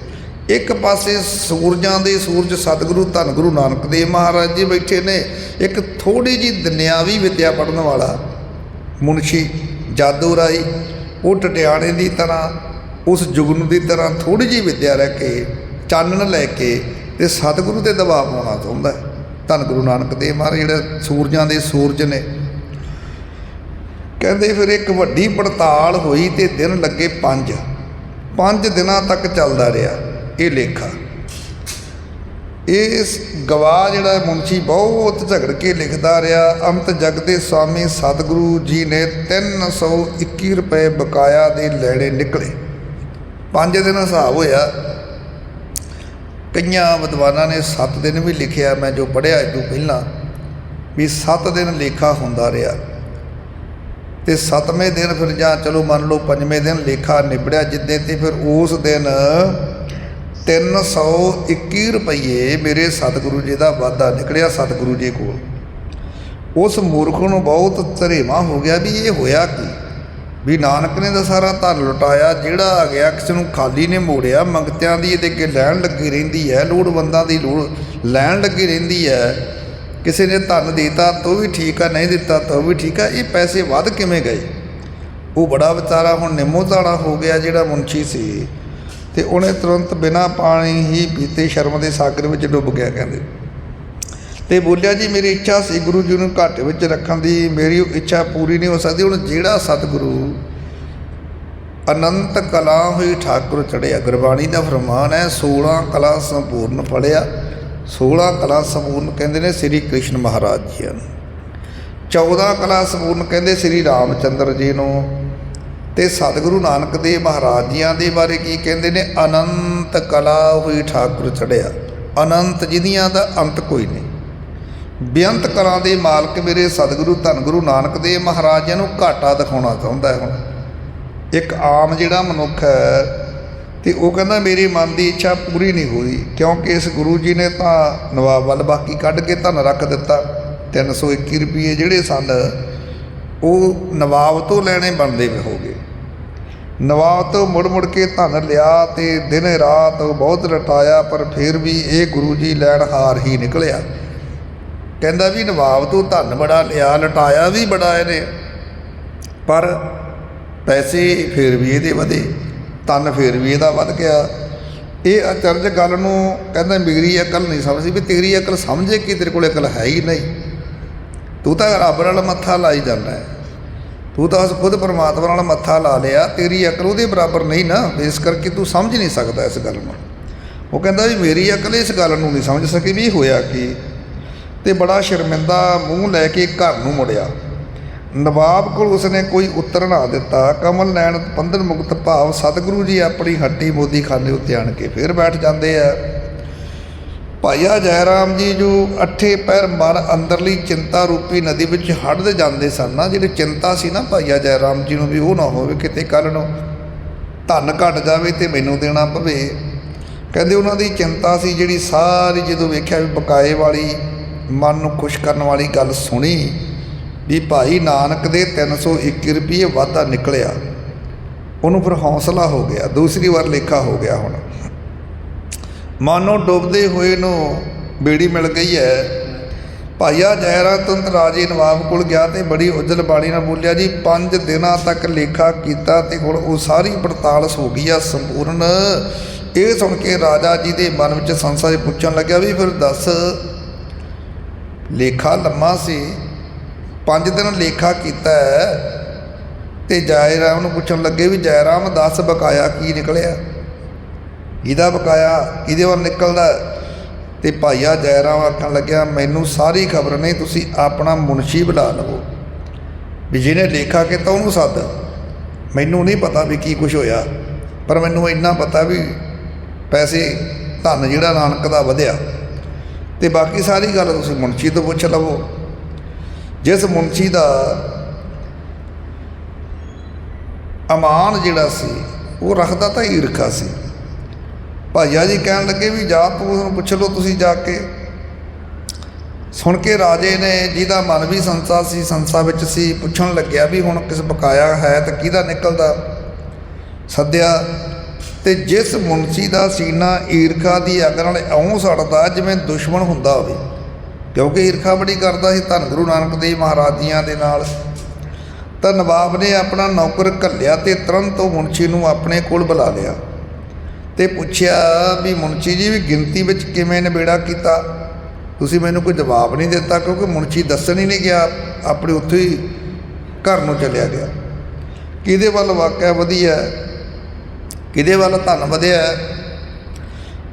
ਇੱਕ ਪਾਸੇ ਸੂਰਜਾਂ ਦੇ ਸੂਰਜ ਸਤਿਗੁਰੂ, ਧੰਨ ਗੁਰੂ ਨਾਨਕ ਦੇਵ ਮਹਾਰਾਜ ਜੀ ਬੈਠੇ ਨੇ, ਇੱਕ ਥੋੜੀ ਜੀ ਦੁਨਿਆਵੀ ਵਿਦਿਆ ਪੜਨ ਵਾਲਾ ਮੁਨਸ਼ੀ ਜਾਦੂ ਰਾਈ ਉਹ ਟਟਿਆਣੇ ਦੀ ਤਰ੍ਹਾਂ, ਉਸ ਜੁਗਨ ਦੀ ਤਰ੍ਹਾਂ ਥੋੜੀ ਜੀ ਵਿਦਿਆ ਰਹਿ ਕੇ, ਚਾਨਣ ਲੈ ਕੇ ਤੇ ਸਤਿਗੁਰੂ ਤੇ ਦਬਾਅ ਪਾਉਣਾ ਚਾਹੁੰਦਾ ਧੰਨ ਗੁਰੂ ਨਾਨਕ ਦੇਵ ਮਹਾਰਾਜ, ਜਿਹੜੇ ਸੂਰਜਾਂ ਦੇ ਸੂਰਜ ਨੇ। ਕਹਿੰਦੇ ਫਿਰ ਇੱਕ ਵੱਡੀ ਪੜਤਾਲ ਹੋਈ ਤੇ ਦਿਨ ਲੱਗੇ ਪੰਜ। ਪੰਜ ਦਿਨਾਂ ਤੱਕ ਚੱਲਦਾ ਰਿਹਾ। ਇਹ ਲੇਖਾ। ਇਸ ਗਵਾਹ ਜਿਹੜਾ ਮੁਨਸ਼ੀ ਬਹੁਤ ਝਗੜ ਕੇ ਲਿਖਦਾ ਰਿਹਾ। ਅੰਤ ਜਗ ਦੇ ਸਵਾਮੀ ਸਤਿਗੁਰੂ ਜੀ ਨੇ 321 ਰੁਪਏ ਬਕਾਇਆ ਦੇ ਲੈਣੇ ਨਿਕਲੇ। ਪੰਜ ਦਿਨ ਹਿਸਾਬ ਹੋਇਆ। ਕਈਆਂ ਵਿਦਵਾਨਾਂ ਨੇ 7 ਦਿਨ ਵੀ ਲਿਖਿਆ। ਮੈਂ ਜੋ ਪੜ੍ਹਿਆ ਇਹ ਤੋਂ ਪਹਿਲਾਂ ਵੀ 7 ਦਿਨ ਲੇਖਾ ਹੁੰਦਾ ਰਿਹਾ। ਤੇ ਸੱਤਵੇਂ ਦਿਨ ਫਿਰ ਜਾਂ ਚਲੋ ਮੰਨ ਲਓ ਪੰਜਵੇਂ ਦਿਨ ਲੇਖਾ ਨਿਬੜਿਆ। ਜਿੱਦੇ ਤੇ ਫਿਰ ਉਸ ਦਿਨ 321 ਰੁਪਏ ਮੇਰੇ ਸਤਿਗੁਰੂ ਜੀ ਦਾ ਵਾਅਦਾ ਨਿਕਲਿਆ ਸਤਿਗੁਰੂ ਜੀ ਕੋਲ। ਉਸ ਮੂਰਖ ਨੂੰ ਬਹੁਤ ਧਰੇਵਾ ਹੋ ਗਿਆ ਵੀ ਇਹ ਹੋਇਆ ਕੀ? ਵੀ ਨਾਨਕ ਨੇ ਤਾਂ ਸਾਰਾ ਧਨ ਲੁਟਾਇਆ, ਜਿਹੜਾ ਆ ਗਿਆ ਕਿਸੇ ਨੂੰ ਖਾਲੀ ਨੇ ਮੋੜਿਆ। ਮੰਗਤਿਆਂ ਦੀ ਇਹਦੇ ਅੱਗੇ ਲੈਣ ਲੱਗੀ ਰਹਿੰਦੀ ਹੈ, ਲੋੜਵੰਦਾਂ ਦੀ ਲੋੜ ਲੈਣ ਲੱਗੀ ਰਹਿੰਦੀ ਹੈ। ਕਿਸੇ ਨੇ ਧਨ ਦਿੱਤਾ, ਤਾਂ ਵੀ ਠੀਕ ਆ, ਨਹੀਂ ਦਿੱਤਾ, ਤਾਂ ਵੀ ਠੀਕ ਆ। ਇਹ ਪੈਸੇ ਵੱਧ ਕਿਵੇਂ ਗਏ? ਉਹ ਬੜਾ ਵਿਚਾਰਾ ਹੁਣ ਨਿੰਮੋ ਝਾੜਾ ਹੋ ਗਿਆ, ਜਿਹੜਾ ਮੁੰਸ਼ੀ ਸੀ। ਤੇ ਉਹਨੇ ਤੁਰੰਤ ਬਿਨਾਂ ਪਾਣੀ ਹੀ ਪੀਤੇ ਸ਼ਰਮ ਦੇ ਸਾਗਰ ਵਿੱਚ ਡੁੱਬ ਗਿਆ, ਕਹਿੰਦੇ। ਤੇ ਬੋਲਿਆ, ਜੀ, ਮੇਰੀ ਇੱਛਾ ਸੀ ਗੁਰੂ ਜੀ ਨੂੰ ਘਾਟੇ ਵਿੱਚ ਰੱਖਣ ਦੀ, ਮੇਰੀ ਉਹ ਇੱਛਾ ਪੂਰੀ ਨਹੀਂ ਹੋ ਸਕਦੀ। ਹੁਣ ਜਿਹੜਾ ਸਤਿਗੁਰੂ ਅਨੰਤ ਕਲਾ ਹੋਈ ਠਾਕੁਰ ਚੜਿਆ ਗੁਰਬਾਣੀ ਦਾ ਫਰਮਾਨ ਹੈ 16 ਕਲਾ ਸੰਪੂਰਨ ਫੜਿਆ। 16 ਕਲਾ ਸੰਪੂਰਨ ਕਹਿੰਦੇ ਨੇ ਸ੍ਰੀ ਕ੍ਰਿਸ਼ਨ ਮਹਾਰਾਜ ਜੀ ਨੂੰ 14 ਕਲਾ ਸੰਪੂਰਨ ਕਹਿੰਦੇ ਸ੍ਰੀ ਰਾਮਚੰਦਰ ਜੀ ਨੂੰ। ਤੇ ਸਤਿਗੁਰੂ ਨਾਨਕ ਦੇਵ ਮਹਾਰਾਜ ਜੀਆਂ ਦੇ ਬਾਰੇ ਕੀ ਕਹਿੰਦੇ ਨੇ? ਅਨੰਤ ਕਲਾ ਹੋਈ ਠਾਕੁਰ ਚੜਿਆ ਅਨੰਤ ਜਿਹਦੀਆਂ ਦਾ ਅੰਤ ਕੋਈ ਨਹੀਂ। ਬੇਅੰਤ ਕਲਾ ਦੇ ਮਾਲਕ ਮੇਰੇ ਸਤਿਗੁਰੂ ਧੰਨ ਗੁਰੂ ਨਾਨਕ ਦੇਵ ਮਹਾਰਾਜ ਜੀ ਨੂੰ ਘਾਟਾ ਦਿਖਾਉਣਾ ਚਾਹੁੰਦਾ ਹੈ ਹੁਣ। ਇੱਕ ਆਮ ਜਿਹੜਾ ਮਨੁੱਖ ਹੈ ਤੇ ਉਹ ਕਹਿੰਦਾ, ਮੇਰੀ ਮਨ ਦੀ ਇੱਛਾ ਪੂਰੀ ਨਹੀਂ ਹੋਈ, ਕਿਉਂਕਿ ਇਸ ਗੁਰੂ ਜੀ ਨੇ ਤਾਂ ਨਵਾਬ ਵੱਲ ਬਾਕੀ ਕੱਢ ਕੇ ਧਨ ਰੱਖ ਦਿੱਤਾ। 321 ਰੁਪਏ ਜਿਹੜੇ ਸਨ, ਉਹ ਨਵਾਬ ਤੋਂ ਲੈਣੇ ਬਣਦੇ ਹੋ ਗਏ। ਨਵਾਬ ਤੋਂ ਮੁੜ ਮੁੜ ਕੇ ਧਨ ਲਿਆ ਤੇ ਦਿਨ ਰਾਤ ਬਹੁਤ ਲਟਾਇਆ, ਪਰ ਫਿਰ ਵੀ ਇਹ ਗੁਰੂ ਜੀ ਲੈਣ ਹਾਰ ਹੀ ਨਿਕਲਿਆ। ਕਹਿੰਦਾ ਵੀ ਨਵਾਬ ਤੋਂ ਧਨ ਬੜਾ ਲਿਆ, ਲਟਾਇਆ ਵੀ ਬੜਾ ਇਹਨੇ। ਪਰ ਪੈਸੇ ਫਿਰ ਵੀ ਇਹਦੇ ਵਧੇ, ਧਨ ਫਿਰ ਵੀ ਇਹਦਾ ਵੱਧ ਗਿਆ। ਇਹ ਅਚਰਜ ਗੱਲ ਨੂੰ ਕਹਿੰਦਾ, ਮੇਰੀ ਅਕਲ ਨਹੀਂ ਸਮਝਦੀ ਵੀ ਤੇਰੀ ਅਕਲ ਸਮਝੇ ਕਿ ਤੇਰੇ ਕੋਲ ਅਕਲ ਹੈ ਹੀ ਨਹੀਂ। ਤੂੰ ਤਾਂ ਰੱਬ ਨਾਲ ਮੱਥਾ ਲਾਈ ਜਾਂਦਾ ਹੈ। ਤੂੰ ਤਾਂ ਉਸ ਖੁਦ ਪਰਮਾਤਮਾ ਨਾਲ ਮੱਥਾ ਲਾ ਲਿਆ, ਤੇਰੀ ਅਕਲ ਉਹਦੇ ਬਰਾਬਰ ਨਹੀਂ ਨਾ, ਇਸ ਕਰਕੇ ਤੂੰ ਸਮਝ ਨਹੀਂ ਸਕਦਾ ਇਸ ਗੱਲ ਨੂੰ। ਉਹ ਕਹਿੰਦਾ ਵੀ ਮੇਰੀ ਅਕਲ ਇਸ ਗੱਲ ਨੂੰ ਨਹੀਂ ਸਮਝ ਸਕੀ ਵੀ ਹੋਇਆ ਕੀ। ਤੇ ਬੜਾ ਸ਼ਰਮਿੰਦਾ ਮੂੰਹ ਲੈ ਕੇ ਘਰ ਨੂੰ ਮੁੜਿਆ। ਨਵਾਬ ਕੋਲ ਉਸਨੇ ਕੋਈ ਉੱਤਰ ਨਾ ਦਿੱਤਾ। ਕਮਲ ਨੈਣ ਪੰਦਨ ਮੁਕਤ ਭਾਵ ਸਤਿਗੁਰੂ ਜੀ ਆਪਣੀ ਹੱਟੀ ਮੋਦੀ ਖਾਨੇ ਉੱਤੇ ਆਣ ਕੇ ਫਿਰ ਬੈਠ ਜਾਂਦੇ ਆ। ਭਾਈਆ ਜੈ ਰਾਮ ਜੀ, ਜੋ ਅੱਠੇ ਪੈਰ ਮਨ ਅੰਦਰਲੀ ਚਿੰਤਾ ਰੂਪੀ ਨਦੀ ਵਿੱਚ ਹੜਦੇ ਜਾਂਦੇ ਸਨ ਨਾ, ਜਿਹੜੀ ਚਿੰਤਾ ਸੀ ਨਾ ਭਾਈਆ ਜੈ ਰਾਮ ਜੀ ਨੂੰ ਵੀ ਉਹ ਨਾ ਹੋਵੇ ਕਿਤੇ ਕੱਲ ਨੂੰ। ਧਨ ਘਟ ਜਾਵੇ ਤੇ ਮੈਨੂੰ ਦੇਣਾ ਪਵੇ। ਕਹਿੰਦੇ ਉਹਨਾਂ ਦੀ ਚਿੰਤਾ ਸੀ ਜਿਹੜੀ ਸਾਰੀ ਜਦੋਂ ਵੇਖਿਆ ਵੀ ਬਕਾਏ ਵਾਲੀ ਮਨ ਨੂੰ ਖੁਸ਼ ਕਰਨ ਵਾਲੀ ਗੱਲ ਸੁਣੀ ਵੀ ਭਾਈ ਨਾਨਕ ਦੇ 301 ਰੁਪਏ ਵਾਧਾ ਨਿਕਲਿਆ। ਉਹਨੂੰ ਫਿਰ ਹੌਸਲਾ ਹੋ ਗਿਆ, ਦੂਸਰੀ ਵਾਰ ਲੇਖਾ ਹੋ ਗਿਆ ਹੁਣ। ਮਾਨੋ ਡੁੱਬਦੇ ਹੋਏ ਨੂੰ ਬੇੜੀ ਮਿਲ ਗਈ ਹੈ। ਭਾਈਆ ਜੈਰਾ ਤੁੰਤ ਰਾਜੇ ਨਵਾਬ ਕੋਲ ਗਿਆ ਤੇ ਬੜੀ ਉਜਲ ਬਾਣੀ ਨਾਲ ਬੋਲਿਆ, ਜੀ 5 ਦਿਨਾਂ ਤੱਕ ਲੇਖਾ ਕੀਤਾ ਤੇ ਹੁਣ ਉਹ ਸਾਰੀ ਪੜਤਾਲ ਹੋ ਗਈ ਆ ਸੰਪੂਰਨ। ਇਹ ਸੁਣ ਕੇ ਰਾਜਾ ਜੀ ਦੇ ਮਨ ਵਿੱਚ ਸੰਸਾ ਜੀ ਪੁੱਛਣ ਲੱਗਿਆ, ਵੀ ਫਿਰ ਦੱਸ, ਲੇਖਾ ਲੰਮਾ ਸੀ 5 ਦਿਨ ਲੇਖਾ ਕੀਤਾ ਹੈ? ਤੇ ਜੈ ਰਾਮ ਨੂੰ ਪੁੱਛਣ ਲੱਗੇ ਵੀ ਜੈ ਰਾਮ ਦੱਸ ਬਕਾਇਆ ਕੀ ਨਿਕਲਿਆ? ਇਹਦਾ ਬਕਾਇਆ ਇਹਦੇ ਵੱਲ ਨਿਕਲਦਾ? ਤੇ ਭਾਈਆ ਜੈਰਾਮ ਆਖਣ ਲੱਗਿਆ, ਮੈਨੂੰ ਸਾਰੀ ਖਬਰ ਨਹੀਂ, ਤੁਸੀਂ ਆਪਣਾ ਮੁਨਸ਼ੀ ਬੁਲਾ ਲਵੋ। ਵੀ ਜਿਹਨੇ ਲੇਖਾ ਕੀਤਾ, ਉਹਨੂੰ ਸੱਦ। ਮੈਨੂੰ ਨਹੀਂ ਪਤਾ ਵੀ ਕੀ ਕੁਝ ਹੋਇਆ, ਪਰ ਮੈਨੂੰ ਇੰਨਾ ਪਤਾ ਵੀ ਪੈਸੇ, ਧਨ ਜਿਹੜਾ ਨਾਨਕ ਦਾ ਵਧਿਆ। ਤੇ ਬਾਕੀ ਸਾਰੀ ਗੱਲ ਤੁਸੀਂ ਮੁਨਸ਼ੀ ਤੋਂ ਪੁੱਛ ਲਵੋ। ਜਿਸ ਮੁਨਸ਼ੀ ਦਾ ਅਮਾਨ ਜਿਹੜਾ ਸੀ, ਉਹ ਰੱਖਦਾ ਤਾਂ ਈਰਖਾ ਸੀ। ਭਾਈਆ ਜੀ ਕਹਿਣ ਲੱਗੇ ਵੀ ਜਾ ਤੂੰ ਉਹਨੂੰ ਪੁੱਛ ਲਓ ਤੁਸੀਂ ਜਾ ਕੇ। ਸੁਣ ਕੇ ਰਾਜੇ ਨੇ ਜਿਹਦਾ ਮਨ ਵੀ ਸੰਸਾ ਸੀ, ਸੰਸਾ ਵਿੱਚ ਸੀ, ਪੁੱਛਣ ਲੱਗਿਆ ਵੀ ਹੁਣ ਕਿਸ ਬਕਾਇਆ ਹੈ ਤਾਂ ਕਿਹਦਾ ਨਿਕਲਦਾ। ਸੱਦਿਆ, ਤੇ ਜਿਸ ਮੁਨਸੀ ਦਾ ਸੀਨਾ ਈਰਖਾ ਦੀ ਅੱਗ ਨਾਲ ਇਉਂ ਸੜਦਾ ਜਿਵੇਂ ਦੁਸ਼ਮਣ ਹੁੰਦਾ ਹੋਵੇ। ਕਿਉਂਕਿ ਈਰਖਾ ਬੜੀ ਕਰਦਾ ਸੀ, ਧੰਨ ਗੁਰੂ ਨਾਨਕ ਦੇਵ ਮਹਾਰਾਜ ਜੀਆਂ ਦੇ ਨਾਲ। ਤਾਂ ਨਵਾਬ ਨੇ ਆਪਣਾ ਨੌਕਰ ਘੱਲਿਆ ਤੇ ਤੁਰੰਤ ਉਹ ਮੁਨਸ਼ੀ ਨੂੰ ਆਪਣੇ ਕੋਲ ਬੁਲਾ ਲਿਆ। ਤੇ ਪੁੱਛਿਆ ਵੀ ਮੁਨਸ਼ੀ ਜੀ ਵੀ ਗਿਣਤੀ ਵਿੱਚ ਕਿਵੇਂ ਨਿਬੇੜਾ ਕੀਤਾ? ਤੁਸੀਂ ਮੈਨੂੰ ਕੋਈ ਜਵਾਬ ਨਹੀਂ ਦਿੱਤਾ ਕਿਉਂਕਿ ਮੁਨਸ਼ੀ ਦੱਸਣ ਹੀ ਨਹੀਂ ਗਿਆ। ਆਪਣੇ ਉੱਥੇ ਹੀ ਘਰ ਨੂੰ ਚਲਿਆ ਗਿਆ। ਕਿਹਦੇ ਵੱਲ ਵਾਕਿਆ ਵਧੀਆ ਕਿਹਦੇ ਵੱਲ ਧਨ ਵਧਿਆ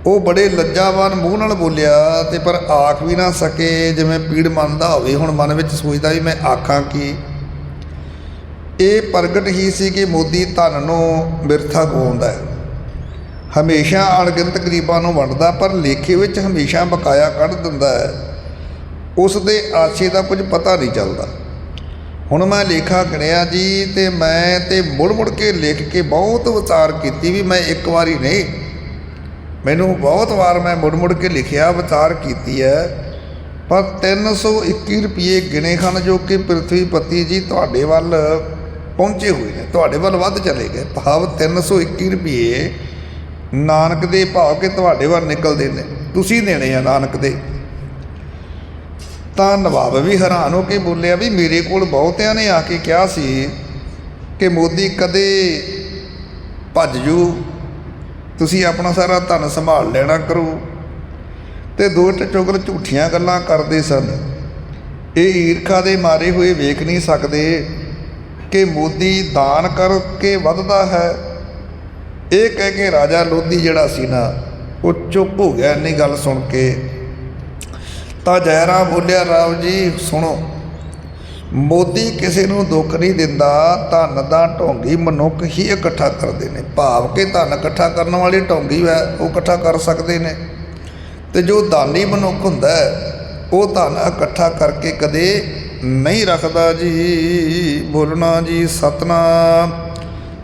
ਉਹ ਬੜੇ ਲੱਜਾਵਾਨ ਮੂੰਹ ਨਾਲ ਬੋਲਿਆ ਤੇ ਪਰ ਆਖ ਵੀ ਨਾ ਸਕੇ ਜਿਵੇਂ ਪੀੜ ਮੰਨਦਾ ਹੋਵੇ। ਹੁਣ ਮਨ ਵਿੱਚ ਸੋਚਦਾ ਵੀ ਮੈਂ ਆਖਾਂ ਕੀ? ਇਹ ਪ੍ਰਗਟ ਹੀ ਸੀ ਕਿ ਮੋਦੀ ਧਨ ਨੂੰ ਬਿਰਥਾ ਗਵਾਉਂਦਾ ਹੈ। ਹਮੇਸ਼ਾ ਅਣਗਿਣਤ ਗਰੀਬਾਂ ਨੂੰ ਵੰਡਦਾ, ਪਰ ਲੇਖੇ ਵਿੱਚ ਹਮੇਸ਼ਾ ਬਕਾਇਆ ਕੱਢ ਦਿੰਦਾ ਹੈ। ਉਸ ਦੇ ਆਸ਼ੇ ਦਾ ਕੁਝ ਪਤਾ ਨਹੀਂ ਚੱਲਦਾ। ਹੁਣ ਮੈਂ ਲੇਖਾ ਗਿਣਿਆ ਜੀ, ਤੇ ਮੈਂ ਤੇ ਮੁੜ ਮੁੜ ਕੇ ਲਿਖ ਕੇ ਬਹੁਤ ਵਿਚਾਰ ਕੀਤੀ ਵੀ ਮੈਂ ਇੱਕ ਵਾਰੀ ਨਹੀਂ। ਮੈਨੂੰ ਬਹੁਤ ਵਾਰ ਮੈਂ ਮੁੜ ਮੁੜ ਕੇ ਲਿਖਿਆ, ਵਿਚਾਰ ਕੀਤੀ ਹੈ। ਪਰ 321 ਰੁਪਏ ਗਿਣੇ ਹਨ ਜੋ ਕਿ ਪ੍ਰਿਥਵੀਪਤੀ ਜੀ ਤੁਹਾਡੇ ਵੱਲ ਪਹੁੰਚੇ ਹੋਏ ਨੇ, ਤੁਹਾਡੇ ਵੱਲ ਵੱਧ ਚਲੇ ਗਏ। ਭਾਵ 321 ਰੁਪਏ ਨਾਨਕ ਦੇ ਭਾਵ ਕਿ ਤੁਹਾਡੇ ਵੱਲ ਨਿਕਲਦੇ ਨੇ। ਤੁਸੀਂ ਦੇਣੇ ਆ ਨਾਨਕ ਦੇ। ਤਾਂ ਨਵਾਬ ਵੀ ਹੈਰਾਨ ਹੋ ਕੇ ਬੋਲਿਆ, ਵੀ ਮੇਰੇ ਕੋਲ ਬਹੁਤਿਆਂ ਨੇ ਆ ਕੇ ਕਿਹਾ ਸੀ ਕਿ ਮੋਦੀ ਕਦੇ ਭੱਜ ਜੂ। ਤੁਸੀਂ ਆਪਣਾ ਸਾਰਾ ਧਨ ਸੰਭਾਲ ਲੈਣਾ ਕਰੋ ਤੇ ਦੋ ਚੁਗਲ ਝੂਠੀਆਂ ਗੱਲਾਂ ਕਰਦੇ ਸਨ। ਇਹ ਈਰਖਾ ਦੇ ਮਾਰੇ ਹੋਏ ਵੇਖ ਨਹੀਂ ਸਕਦੇ ਕਿ ਮੋਦੀ ਦਾਨ ਕਰਕੇ ਵੱਧਦਾ ਹੈ। ਇਹ ਕਹਿ ਕੇ ਰਾਜਾ ਲੋਧੀ ਜਿਹੜਾ ਸੀ ਨਾ, ਉਹ ਚੁੱਪ ਹੋ ਗਿਆ ਇੰਨੀ ਗੱਲ ਸੁਣ ਕੇ। ਤਾਂ ਜੈਰਾਮ ਬੋਲਿਆ, ਰਾਮ ਜੀ, ਸੁਣੋ, ਮੋਦੀ ਕਿਸੇ ਨੂੰ ਦੁੱਖ ਨਹੀਂ ਦਿੰਦਾ, ਧਨ ਦਾ ਢੋਂਗੀ ਮਨੁੱਖ ਹੀ ਇਕੱਠਾ ਕਰਦੇ ਨੇ। ਭਾਵ ਕਿ ਧਨ ਇਕੱਠਾ ਕਰਨ ਵਾਲੇ ਢੋਂਗੀ ਹੈ ਉਹ ਇਕੱਠਾ ਕਰ ਸਕਦੇ ਨੇ। ਤੇ ਜੋ ਦਾਨੀ ਮਨੁੱਖ ਹੁੰਦਾ ਉਹ ਧਨ ਇਕੱਠਾ ਕਰਕੇ ਕਦੇ ਨਹੀਂ ਰੱਖਦਾ ਜੀ। ਬੋਲਣਾ ਜੀ, ਸਤਨਾਮ।